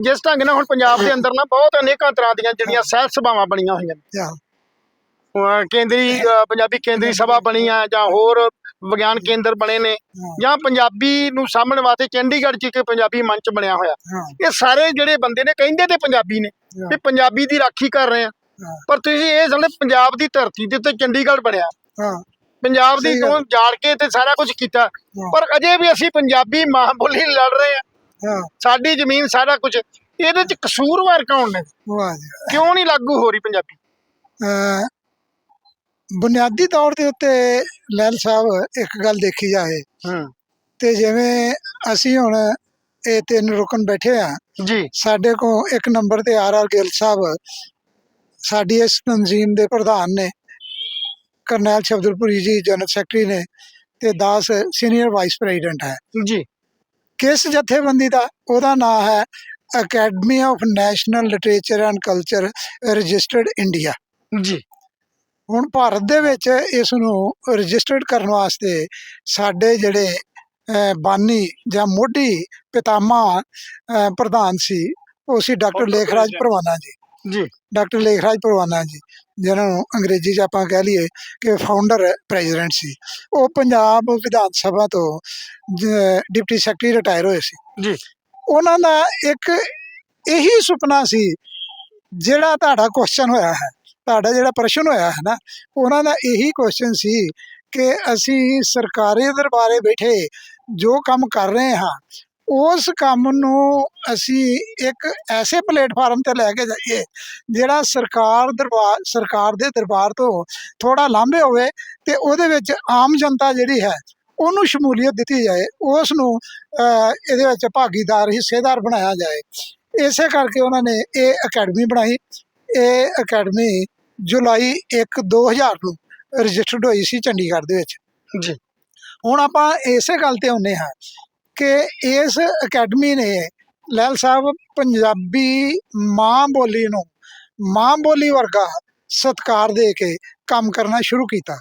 ਜਿਸ ਢੰਗ ਨਾਲ ਹੁਣ ਪੰਜਾਬ ਦੇ ਅੰਦਰ ਨਾ ਬਹੁਤ ਅਨੇਕਾਂ ਤਰ੍ਹਾਂ ਦੀਆਂ ਜਿਹੜੀਆਂ ਸਹਿਤ ਸਭਾਵਾਂ ਬਣੀਆਂ ਹੋਈਆਂ ਨੇ। ਕੇਂਦਰੀ ਪੰਜਾਬੀ ਕੇਂਦਰੀ ਸਭਾ ਬਣੀ ਆ ਜਾਂ ਹੋਰ ਵਿਗਿਆਨ ਕੇਂਦਰ ਬਣੇ ਨੇ ਜਾਂ ਪੰਜਾਬੀ ਨੂੰ ਸਾਹਮਣੇ ਵਾਸਤੇ ਚੰਡੀਗੜ੍ਹ 'ਚ ਇੱਕ ਪੰਜਾਬੀ ਮੰਚ ਬਣਿਆ ਹੋਇਆ। ਇਹ ਸਾਰੇ ਜਿਹੜੇ ਬੰਦੇ ਨੇ ਕਹਿੰਦੇ ਤੇ ਪੰਜਾਬੀ ਨੇ ਵੀ ਪੰਜਾਬੀ ਦੀ ਰਾਖੀ ਕਰ ਰਹੇ ਆ। ਪਰ ਤੁਸੀਂ ਇਹ ਸਮਝਦੇ ਪੰਜਾਬ ਦੀ ਧਰਤੀ ਦੇ ਉੱਤੇ ਚੰਡੀਗੜ੍ਹ ਬਣਿਆ। ਹਾਂ। ਪੰਜਾਬ ਦੀ ਸਹੀ। ਤੋਂ ਜਾੜ ਕੇ ਤੇ ਸਾਰਾ ਕੁਝ ਕੀਤਾ। ਪਰ ਅਜੇ ਵੀ ਅਸੀਂ ਪੰਜਾਬੀ ਮਾਂ ਬੋਲੀ ਲੜ ਰਹੇ ਆ। ਹਾਂ। ਸਾਡੀ ਜ਼ਮੀਨ ਸਾਰਾ ਕੁਝ ਇਹਦੇ 'ਚ ਕਸੂਰਵਾਰ ਕੌਣ ਨੇ? ਵਾਹ ਜੀ ਕਿਉਂ ਨਹੀਂ ਲਾਗੂ ਹੋ ਰਹੀ ਪੰਜਾਬੀ? ਅਹ ਬੁਨਿਆਦੀ ਤੌਰ ਦੇ ਉੱਤੇ ਲੈਲ ਸਾਹਿਬ ਇੱਕ ਗੱਲ ਦੇਖੀ ਜਾਏ ਹੂੰ। ਤੇ ਜਿਵੇਂ ਅਸੀਂ ਹੁਣ ਇਹ ਤਿੰਨ ਰੁਕਨ ਬੈਠੇ ਆ ਜੀ। ਸਾਡੇ ਕੋ ਇੱਕ ਨੰਬਰ ਤੇ ਆਰ ਆਰ ਗਿੱਲ ਸਾਹਿਬ ਸਾਡੀ ਇਸ ਤਨਜ਼ੀਮ ਦੇ ਪ੍ਰਧਾਨ ਨੇ ਕਰਨੈਲ ਸ਼ਬਦਰਪੁਰੀ ਜੀ ਜਨਰਲ ਸੈਕਟਰੀ ਨੇ ਤੇ ਦਾਸ ਸੀਨੀਅਰ ਵਾਈਸ ਪ੍ਰੈਜ਼ੀਡੈਂਟ ਹੈ। ਜੀ। ਕਿਸ ਜਥੇਬੰਦੀ ਦਾ? ਉਹਦਾ ਨਾਮ ਹੈ Academy of National Literature and Culture registered India ਜੀ। ਹੁਣ ਭਾਰਤ ਦੇ ਵਿੱਚ ਇਸ ਨੂੰ ਰਜਿਸਟਰਡ ਕਰਨ ਵਾਸਤੇ ਸਾਡੇ ਜਿਹੜੇ ਬਾਨੀ ਜਾਂ ਮੋਢੀ ਪਿਤਾਮਾ ਪ੍ਰਧਾਨ ਸੀ ਉਹ ਸੀ ਡਾਕਟਰ ਲੇਖਰਾਜ. ਪਰਵਾਨਾ ਜੀ। ਜੀ। ਡਾਕਟਰ ਲੇਖਰਾਜ ਪਰਵਾਨਾ ਜੀ ਜਿਹਨਾਂ ਨੂੰ ਅੰਗਰੇਜ਼ੀ 'ਚ ਆਪਾਂ ਕਹਿ ਲਈਏ ਕਿ ਫਾਊਂਡਰ ਪ੍ਰੈਜ਼ੀਡੈਂਟ ਸੀ। ਉਹ ਪੰਜਾਬ ਵਿਧਾਨ ਸਭਾ ਤੋਂ ਡਿਪਟੀ ਸੈਕਟਰੀ ਰਿਟਾਇਰ ਹੋਏ ਸੀ। ਜੀ। ਉਹਨਾਂ ਦਾ ਇੱਕ ਇਹੀ ਸੁਪਨਾ ਸੀ ਜਿਹੜਾ ਤੁਹਾਡਾ ਕੁਐਸਚਨ ਹੋਇਆ ਹੈ ਤੁਹਾਡਾ ਜਿਹੜਾ ਪ੍ਰਸ਼ਨ ਹੋਇਆ ਹੈ ਨਾ ਉਹਨਾਂ ਦਾ ਇਹੀ ਕੁਐਸਚਨ ਸੀ ਕਿ ਅਸੀਂ ਸਰਕਾਰੀ ਦਰਬਾਰੇ ਬੈਠੇ ਜੋ ਕੰਮ ਕਰ ਰਹੇ ਹਾਂ ਉਸ ਕੰਮ ਨੂੰ ਅਸੀਂ ਇੱਕ ਐਸੇ ਪਲੇਟਫਾਰਮ ਤੇ ਲੈ ਕੇ ਜਾਈਏ ਜਿਹੜਾ ਸਰਕਾਰ ਦਰਬਾਰ ਸਰਕਾਰ ਦੇ ਦਰਬਾਰ ਤੋਂ ਥੋੜਾ ਲਾਂਭੇ ਹੋਵੇ ਤੇ ਉਹਦੇ ਵਿੱਚ ਆਮ ਜਨਤਾ ਜਿਹੜੀ ਹੈ ਉਹਨੂੰ ਸ਼ਮੂਲੀਅਤ ਦਿੱਤੀ ਜਾਏ ਉਸ ਨੂੰ ਇਹਦੇ ਵਿੱਚ ਭਾਗੀਦਾਰ ਹਿੱਸੇਦਾਰ ਬਣਾਇਆ ਜਾਏ। ਇਸੇ ਕਰਕੇ ਉਹਨਾਂ ਨੇ ਇਹ ਅਕੈਡਮੀ ਬਣਾਈ। ਇਹ ਅਕੈਡਮੀ ਜੁਲਾਈ 1 2000 ਨੂੰ ਰਜਿਸਟਰਡ ਹੋਈ ਸੀ ਚੰਡੀਗੜ੍ਹ ਦੇ ਵਿੱਚ। ਜੀ। ਹੁਣ ਆਪਾਂ ਇਸੇ ਗੱਲ ਤੇ ਆਉਂਦੇ ਹਾਂ। ਕਿ ਇਸ ਅਕੈਡਮੀ ਨੇ ਲੈਲ ਸਾਹਿਬ ਪੰਜਾਬੀ ਮਾਂ ਬੋਲੀ ਨੂੰ ਮਾਂ ਬੋਲੀ ਵਰਗਾ ਸਤਿਕਾਰ ਦੇ ਕੇ ਕੰਮ ਕਰਨਾ ਸ਼ੁਰੂ ਕੀਤਾ।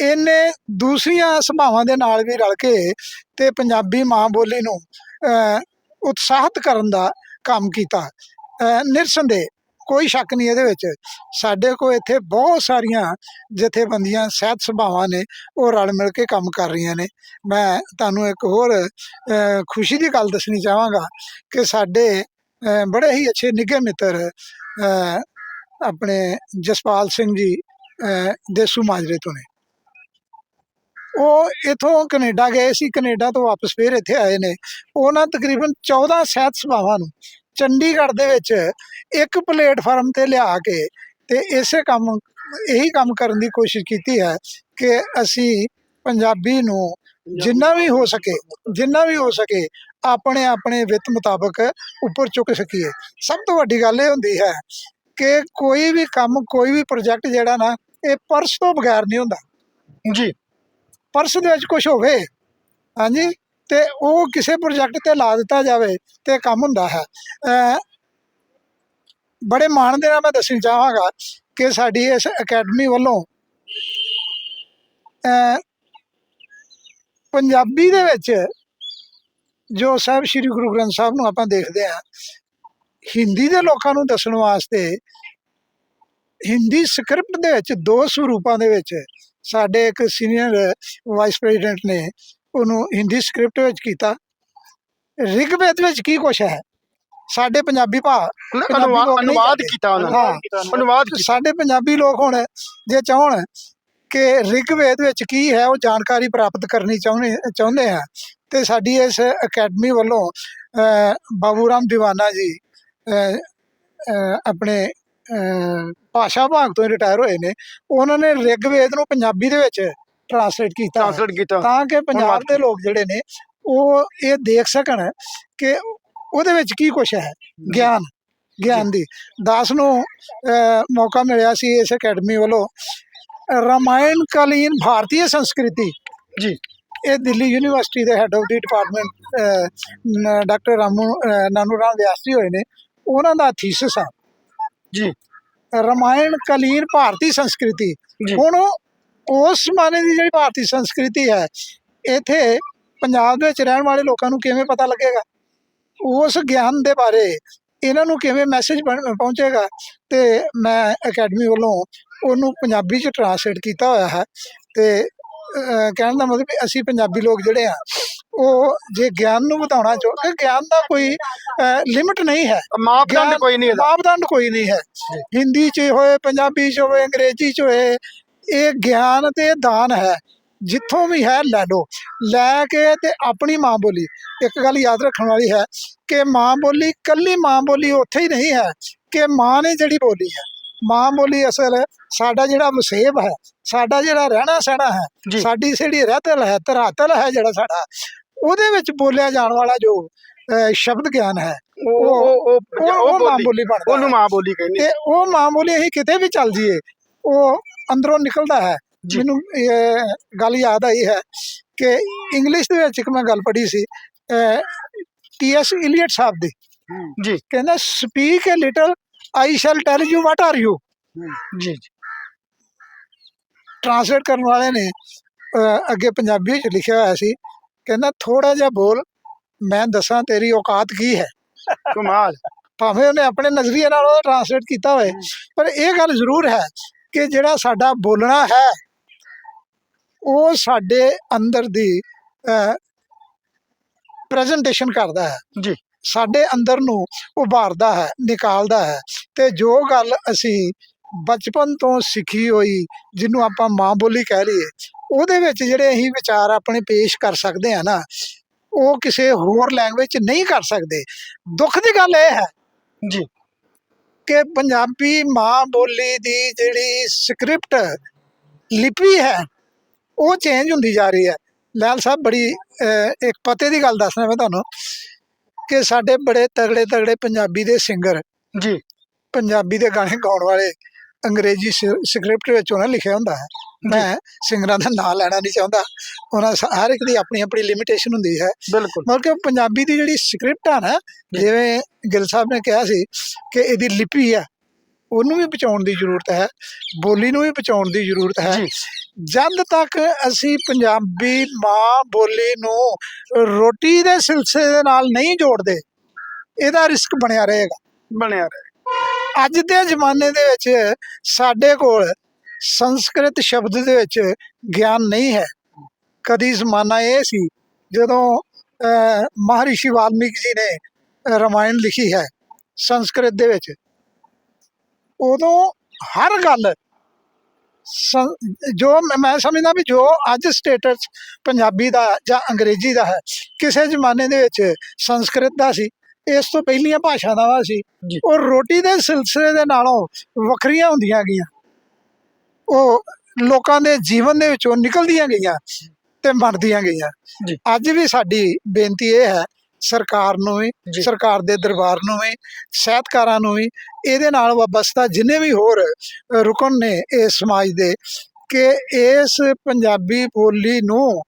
ਇਹਨੇ ਦੂਸਰੀਆਂ ਸਭਾਵਾਂ ਦੇ ਨਾਲ ਵੀ ਰਲ ਕੇ ਤੇ ਪੰਜਾਬੀ ਮਾਂ ਬੋਲੀ ਨੂੰ ਉਤਸ਼ਾਹਿਤ ਕਰਨ ਦਾ ਕੰਮ ਕੀਤਾ। ਅਹ, ਨਿਰਸੰਦੇਹ ਕੋਈ ਸ਼ੱਕ ਨਹੀਂ ਇਹਦੇ ਵਿੱਚ। ਸਾਡੇ ਕੋਲ ਇੱਥੇ ਬਹੁਤ ਸਾਰੀਆਂ ਜਥੇਬੰਦੀਆਂ, ਸਹਿਤ ਸਭਾਵਾਂ ਨੇ, ਉਹ ਰਲ ਮਿਲ ਕੇ ਕੰਮ ਕਰ ਰਹੀਆਂ ਨੇ। ਮੈਂ ਤੁਹਾਨੂੰ ਇੱਕ ਹੋਰ ਖੁਸ਼ੀ ਦੀ ਗੱਲ ਦੱਸਣੀ ਚਾਹਾਂਗਾ ਕਿ ਸਾਡੇ ਬੜੇ ਹੀ ਅੱਛੇ ਨਿੱਘੇ ਮਿੱਤਰ ਆਪਣੇ ਜਸਪਾਲ ਸਿੰਘ ਜੀ ਦੇਸੂ ਮਾਜਰੇ ਤੋਂ ਨੇ। ਉਹ ਇਥੋਂ ਕੈਨੇਡਾ ਗਏ ਸੀ। ਕੈਨੇਡਾ ਤੋਂ ਵਾਪਸ ਫੇਰ ਇੱਥੇ ਆਏ ਨੇ। ਉਹਨਾਂ ਤਕਰੀਬਨ 14 ਸਹਿਤ ਸਭਾਵਾਂ ਨੂੰ ਚੰਡੀਗੜ੍ਹ ਦੇ ਵਿੱਚ ਇੱਕ ਪਲੇਟਫਾਰਮ ਤੇ ਲਿਆ ਕੇ ਤੇ ਇਸੇ ਕੰਮ, ਇਹੀ ਕੰਮ ਕਰਨ ਦੀ ਕੋਸ਼ਿਸ਼ ਕੀਤੀ ਹੈ ਕਿ ਅਸੀਂ ਪੰਜਾਬੀ ਨੂੰ ਜਿੰਨਾ ਵੀ ਹੋ ਸਕੇ, ਜਿੰਨਾ ਵੀ ਹੋ ਸਕੇ, ਆਪਣੇ ਆਪਣੇ ਵਿੱਤ ਮੁਤਾਬਕ ਉੱਪਰ ਚੁੱਕ ਸਕੀਏ। ਸਭ ਤੋਂ ਵੱਡੀ ਗੱਲ ਇਹ ਹੁੰਦੀ ਹੈ ਕਿ ਕੋਈ ਵੀ ਕੰਮ, ਕੋਈ ਵੀ ਪ੍ਰੋਜੈਕਟ ਜਿਹੜਾ ਨਾ, ਇਹ ਪਰਸ ਤੋਂ ਬਗੈਰ ਨਹੀਂ ਹੁੰਦਾ। ਜੀ। ਪਰਸ ਦੇ ਵਿੱਚ ਕੁਝ ਹੋਵੇ। ਹਾਂਜੀ। ਤੇ ਉਹ ਕਿਸੇ ਪ੍ਰੋਜੈਕਟ ਤੇ ਲਾ ਦਿੱਤਾ ਜਾਵੇ ਤੇ ਕੰਮ ਹੁੰਦਾ ਹੈ। ਬੜੇ ਮਾਣ ਦੇ ਨਾਲ ਮੈਂ ਦੱਸਣਾ ਚਾਹਾਂਗਾ ਕਿ ਸਾਡੀ ਇਸ ਅਕੈਡਮੀ ਵੱਲੋਂ ਪੰਜਾਬੀ ਦੇ ਵਿੱਚ ਜੋ ਸਾਹਿਬ ਸ੍ਰੀ ਗੁਰੂ ਗ੍ਰੰਥ ਸਾਹਿਬ ਨੂੰ ਆਪਾਂ ਦੇਖਦੇ ਹਾਂ, ਹਿੰਦੀ ਦੇ ਲੋਕਾਂ ਨੂੰ ਦੱਸਣ ਵਾਸਤੇ ਹਿੰਦੀ ਸਕ੍ਰਿਪਟ ਦੇ ਵਿੱਚ ਦੋ ਸਰੂਪਾਂ ਦੇ ਵਿੱਚ ਸਾਡੇ ਇੱਕ ਸੀਨੀਅਰ ਵਾਈਸ ਪ੍ਰੈਜ਼ੀਡੈਂਟ ਨੇ ਉਹਨੂੰ ਹਿੰਦੀ ਸਕ੍ਰਿਪਟ ਵਿੱਚ ਕੀਤਾ। ਰਿਗਵੇਦ ਵਿੱਚ ਕੀ ਕੁਛ ਹੈ? ਸਾਡੇ ਪੰਜਾਬੀ ਭਾ ਅਨੁਵਾਦ। ਕੀਤਾ ਉਹਨਾਂ। ਨੇ ਅਨੁਵਾਦ ਸਾਡੇ ਪੰਜਾਬੀ ਲੋਕ ਹੁਣ ਜੇ ਚਾਹਣ ਕਿ ਰਿਗਵੇਦ ਵਿੱਚ ਕੀ ਹੈ ਉਹ ਜਾਣਕਾਰੀ ਪ੍ਰਾਪਤ ਕਰਨੀ ਚਾਹੁੰਦੇ ਚਾਹੁੰਦੇ ਆ। ਤੇ ਸਾਡੀ ਇਸ ਅਕੈਡਮੀ ਵੱਲੋਂ ਬਾਬੂ ਰਾਮ ਦੀਵਾਨਾ ਜੀ ਆਪਣੇ ਭਾਸ਼ਾ ਵਿਭਾਗ ਤੋਂ ਰਿਟਾਇਰ ਹੋਏ ਨੇ। ਉਹਨਾਂ ਨੇ ਰਿਗਵੇਦ ਨੂੰ ਪੰਜਾਬੀ ਦੇ ਵਿੱਚ ਟ੍ਰਾਂਸਲੇਟ ਕੀਤਾ। ਟ੍ਰਾਂਸਲੇਟ ਕੀਤਾ। ਤਾਂ ਕਿ ਪੰਜਾਬ ਦੇ ਲੋਕ ਜਿਹੜੇ ਨੇ ਉਹ ਇਹ ਦੇਖ ਸਕਣ ਕਿ ਉਹਦੇ ਵਿੱਚ ਕੀ ਕੁਛ ਹੈ। ਗਿਆਨ ਗਿਆਨ ਦੀ। ਦਾਸ ਨੂੰ ਮੌਕਾ ਮਿਲਿਆ ਸੀ ਇਸ ਅਕੈਡਮੀ ਵੱਲੋਂ। ਰਾਮਾਇਣ ਕਾਲੀਨ ਭਾਰਤੀ ਸੰਸਕ੍ਰਿਤੀ। ਜੀ। ਇਹ ਦਿੱਲੀ ਯੂਨੀਵਰਸਿਟੀ ਦੇ head of the department doctor Ramu Nanu Ram ਵਿਆਸੀ ਹੋਏ ਨੇ। ਉਹਨਾਂ ਦਾ ਥੀਸਿਸ ਆ। ਜੀ। ਰਾਮਾਇਣ ਕਾਲੀਨ ਭਾਰਤੀ ਸੰਸਕ੍ਰਿਤੀ। ਜੀ। ਹੁਣ ਉਹ- ਉਸ ਜ਼ਮਾਨੇ ਦੀ ਜਿਹੜੀ ਭਾਰਤੀ ਸੰਸਕ੍ਰਿਤੀ ਹੈ ਇੱਥੇ ਪੰਜਾਬ ਦੇ ਵਿੱਚ ਰਹਿਣ ਵਾਲੇ ਲੋਕਾਂ ਨੂੰ ਕਿਵੇਂ ਪਤਾ ਲੱਗੇਗਾ? ਉਸ ਗਿਆਨ ਦੇ ਬਾਰੇ ਇਹਨਾਂ ਨੂੰ ਕਿਵੇਂ ਮੈਸੇਜ ਪਹੁੰਚੇਗਾ? ਤੇ ਮੈਂ ਅਕੈਡਮੀ ਵੱਲੋਂ ਉਹਨੂੰ ਪੰਜਾਬੀ ਚ ਟ੍ਰਾਂਸਲੇਟ ਕੀਤਾ ਹੋਇਆ ਹੈ ਤੇ ਕਹਿਣ ਦਾ ਮਤਲਬ ਅਸੀਂ ਪੰਜਾਬੀ ਲੋਕ ਜਿਹੜੇ ਆ ਉਹ ਜੇ ਗਿਆਨ ਨੂੰ ਵਧਾਉਣਾ ਚਾਹੁੰਦੇ ਗਿਆਨ ਦਾ ਕੋਈ ਲਿਮਿਟ ਨਹੀਂ ਹੈ। ਮਾਪਦੰਡ ਕੋਈ ਨਹੀਂ ਇਹਦਾ। ਮਾਪਦੰਡ ਕੋਈ ਨਹੀਂ ਹੈ। ਹਿੰਦੀ ਚ ਹੋਏ ਪੰਜਾਬੀ ਚ ਹੋਵੇ ਅੰਗਰੇਜ਼ੀ ਚ ਹੋਏ ਇਹ ਗਿਆਨ ਤੇ ਦਾਨ ਹੈ ਜਿੱਥੋਂ ਵੀ ਹੈ ਲੈ ਲਓ। ਲੈ ਕੇ ਤੇ ਆਪਣੀ ਮਾਂ ਬੋਲੀ। ਇੱਕ ਗੱਲ ਯਾਦ ਰੱਖਣ ਵਾਲੀ ਹੈ ਕਿ ਮਾਂ ਬੋਲੀ ਕੱਲੀ ਮਾਂ ਬੋਲੀ ਉੱਥੇ ਹੀ ਨਹੀਂ ਹੈ ਕਿ ਮਾਂ ਨੇ ਜਿਹੜੀ ਬੋਲੀ ਹੈ। ਮਾਂ ਬੋਲੀ ਅਸਲ ਸਾਡਾ ਜਿਹੜਾ ਵਸੇਬ ਹੈ ਸਾਡਾ ਜਿਹੜਾ ਰਹਿਣਾ ਸਹਿਣਾ ਹੈ। ਸਾਡੀ ਜਿਹੜੀ ਰਹਿਤਲ ਹੈ ਧਰਾਤਲ ਹੈ ਜਿਹੜਾ ਸਾਡਾ ਉਹਦੇ ਵਿੱਚ ਬੋਲਿਆ ਜਾਣ ਵਾਲਾ ਜੋ ਸ਼ਬਦ ਗਿਆਨ ਹੈ ਉਹ ਉਹ ਮਾਂ ਬੋਲੀ। ਬਣਦਾ ਉਹਨੂੰ। ਮਾਂ ਬੋਲੀ ਕਹਿੰਦੇ। ਤੇ ਉਹ ਮਾਂ ਬੋਲੀ ਅਸੀਂ ਕਿਤੇ ਵੀ ਚੱਲ ਜੀਏ ਉਹ ਅੰਦਰੋਂ ਨਿਕਲਦਾ ਹੈ। ਜੀ। ਮੈਨੂੰ ਇਹ ਗੱਲ ਯਾਦ ਆਈ ਹੈ ਕਿ ਇੰਗਲਿਸ਼ ਦੇ ਵਿੱਚ ਇੱਕ ਮੈਂ ਗੱਲ ਪੜ੍ਹੀ ਸੀ ਟੀ ਐਸ ਇਲੀਅਟ ਸਾਹਿਬ ਦੀ। ਜੀ। ਕਹਿੰਦਾ speak a little I shall tell you what are you ਜੀ ਜੀ। ਟ੍ਰਾਂਸਲੇਟ ਕਰਨ ਵਾਲੇ ਨੇ ਅੱਗੇ ਪੰਜਾਬੀ ਵਿੱਚ ਲਿਖਿਆ ਹੋਇਆ ਸੀ। ਕਹਿੰਦਾ ਥੋੜਾ ਜਿਹਾ ਬੋਲ ਮੈਂ ਦੱਸਾਂ ਤੇਰੀ ਔਕਾਤ ਕੀ ਹੈ? ਕਮਾਲ। ਭਾਵੇਂ ਉਹਨੇ ਆਪਣੇ ਨਜ਼ਰੀਏ ਨਾਲ ਉਹ ਟ੍ਰਾਂਸਲੇਟ ਕੀਤਾ ਹੋਵੇ ਪਰ ਇਹ ਗੱਲ ਜ਼ਰੂਰ ਹੈ ਕਿ ਜਿਹੜਾ ਸਾਡਾ ਬੋਲਣਾ ਹੈ ਉਹ ਸਾਡੇ ਅੰਦਰ ਦੀ ਪ੍ਰੈਜੈਂਟੇਸ਼ਨ ਕਰਦਾ ਹੈ। ਜੀ। ਸਾਡੇ ਅੰਦਰ ਨੂੰ ਉਭਾਰਦਾ ਹੈ ਨਿਕਾਲਦਾ ਹੈ। ਤੇ ਜੋ ਗੱਲ ਅਸੀਂ ਬਚਪਨ ਤੋਂ ਸਿੱਖੀ ਹੋਈ ਜਿਹਨੂੰ ਆਪਾਂ ਮਾਂ ਬੋਲੀ ਕਹਿ ਲਈਏ ਉਹਦੇ ਵਿੱਚ ਜਿਹੜੇ ਅਸੀਂ ਵਿਚਾਰ ਆਪਣੇ ਪੇਸ਼ ਕਰ ਸਕਦੇ ਆ ਨਾ ਉਹ ਕਿਸੇ ਹੋਰ ਲੈਂਗੁਏਜ ਨਹੀਂ ਕਰ ਸਕਦੇ। ਦੁੱਖ ਦੀ ਗੱਲ ਇਹ ਹੈ ਜੀ। ਕਿ ਪੰਜਾਬੀ ਮਾਂ ਬੋਲੀ ਦੀ ਜਿਹੜੀ ਸਕ੍ਰਿਪਟ ਲਿਪੀ ਹੈ ਉਹ ਚੇਂਜ ਹੁੰਦੀ ਜਾ ਰਹੀ ਹੈ। ਲਾਲ ਸਾਹਿਬ ਬੜੀ ਇੱਕ ਪਤੇ ਦੀ ਗੱਲ ਦੱਸਣਾ ਮੈਂ ਤੁਹਾਨੂੰ ਕਿ ਸਾਡੇ ਬੜੇ ਤਗੜੇ ਤਗੜੇ ਪੰਜਾਬੀ ਦੇ ਸਿੰਗਰ ਜੀ। ਪੰਜਾਬੀ ਦੇ ਗਾਣੇ ਗਾਉਣ ਵਾਲੇ ਅੰਗਰੇਜ਼ੀ ਸਕ੍ਰਿਪਟ ਵਿੱਚ ਉਹਨਾਂ ਲਿਖਿਆ ਹੁੰਦਾ ਹੈ। ਮੈਂ ਸਿੰਗਰਾਂ ਦਾ ਨਾਂ ਲੈਣਾ ਨਹੀਂ ਚਾਹੁੰਦਾ। ਉਹਨਾਂ ਹਰ ਇੱਕ ਦੀ ਆਪਣੀ ਆਪਣੀ ਲਿਮਿਟੇਸ਼ਨ ਹੁੰਦੀ ਹੈ। ਬਿਲਕੁਲ। ਮਤਲਬ ਕਿ ਪੰਜਾਬੀ ਦੀ ਜਿਹੜੀ ਸਕ੍ਰਿਪਟ ਆ ਨਾ ਜਿਵੇਂ ਗਿੱਲ ਸਾਹਿਬ ਨੇ ਕਿਹਾ ਸੀ ਕਿ ਇਹਦੀ ਲਿਪੀ ਆ ਉਹਨੂੰ ਵੀ ਬਚਾਉਣ ਦੀ ਜ਼ਰੂਰਤ ਹੈ ਬੋਲੀ ਨੂੰ ਵੀ ਬਚਾਉਣ ਦੀ ਜ਼ਰੂਰਤ ਹੈ। ਜਦ ਤੱਕ ਅਸੀਂ ਪੰਜਾਬੀ ਮਾਂ ਬੋਲੀ ਨੂੰ ਰੋਟੀ ਦੇ ਸਿਲਸਿਲੇ ਦੇ ਨਾਲ ਨਹੀਂ ਜੋੜਦੇ ਇਹਦਾ ਰਿਸਕ ਬਣਿਆ ਰਹੇਗਾ। ਬਣਿਆ ਰਹੇ ਅੱਜ ਦੇ ਜ਼ਮਾਨੇ ਦੇ ਵਿੱਚ ਸਾਡੇ ਕੋਲ ਸੰਸਕ੍ਰਿਤ ਸ਼ਬਦ ਦੇ ਵਿੱਚ ਗਿਆਨ ਨਹੀਂ ਹੈ। ਕਦੀ ਜ਼ਮਾਨਾ ਇਹ ਸੀ ਜਦੋਂ ਅਹ, ਮਹਾਰਿਸ਼ੀ ਵਾਲਮੀਕ ਜੀ ਨੇ ਰਮਾਇਣ ਲਿਖੀ ਹੈ ਸੰਸਕ੍ਰਿਤ ਦੇ ਵਿੱਚ। ਉਦੋਂ ਹਰ ਗੱਲ ਸੰ- ਜੋ ਮੈਂ ਸਮਝਦਾ ਵੀ ਜੋ ਅੱਜ ਸਟੇਟਸ ਪੰਜਾਬੀ ਦਾ ਜਾਂ ਅੰਗਰੇਜ਼ੀ ਦਾ ਹੈ ਕਿਸੇ ਜ਼ਮਾਨੇ ਦੇ ਵਿੱਚ ਸੰਸਕ੍ਰਿਤ ਦਾ ਸੀ। ਇਸ ਤੋਂ ਪਹਿਲੀਆਂ ਭਾਸ਼ਾਵਾਂ ਸੀ ਜੀ। ਉਹ ਰੋਟੀ ਦੇ ਸਿਲਸਿਲੇ ਦੇ ਨਾਲੋਂ ਵੱਖਰੀਆਂ ਹੁੰਦੀਆਂ ਗਈਆਂ ਉਹ ਲੋਕਾਂ ਦੇ ਜੀਵਨ ਦੇ ਵਿੱਚੋਂ ਨਿਕਲਦੀਆਂ ਗਈਆਂ ਤੇ ਬਣਦੀਆਂ ਗਈਆਂ। ਅੱਜ ਵੀ ਸਾਡੀ ਬੇਨਤੀ ਇਹ ਹੈ ਸਰਕਾਰ ਨੂੰ ਵੀ। ਸਰਕਾਰ ਦੇ ਦਰਬਾਰ ਨੂੰ ਵੀ ਸਾਹਿਤਕਾਰਾਂ ਨੂੰ ਵੀ ਇਹਦੇ ਨਾਲ ਵਾਬਸਤਾ ਜਿੰਨੇ ਵੀ ਹੋਰ ਅ, ਰੁਕਨ ਨੇ ਇਸ ਸਮਾਜ ਦੇ ਕਿ ਇਸ ਪੰਜਾਬੀ ਬੋਲੀ ਨੂੰ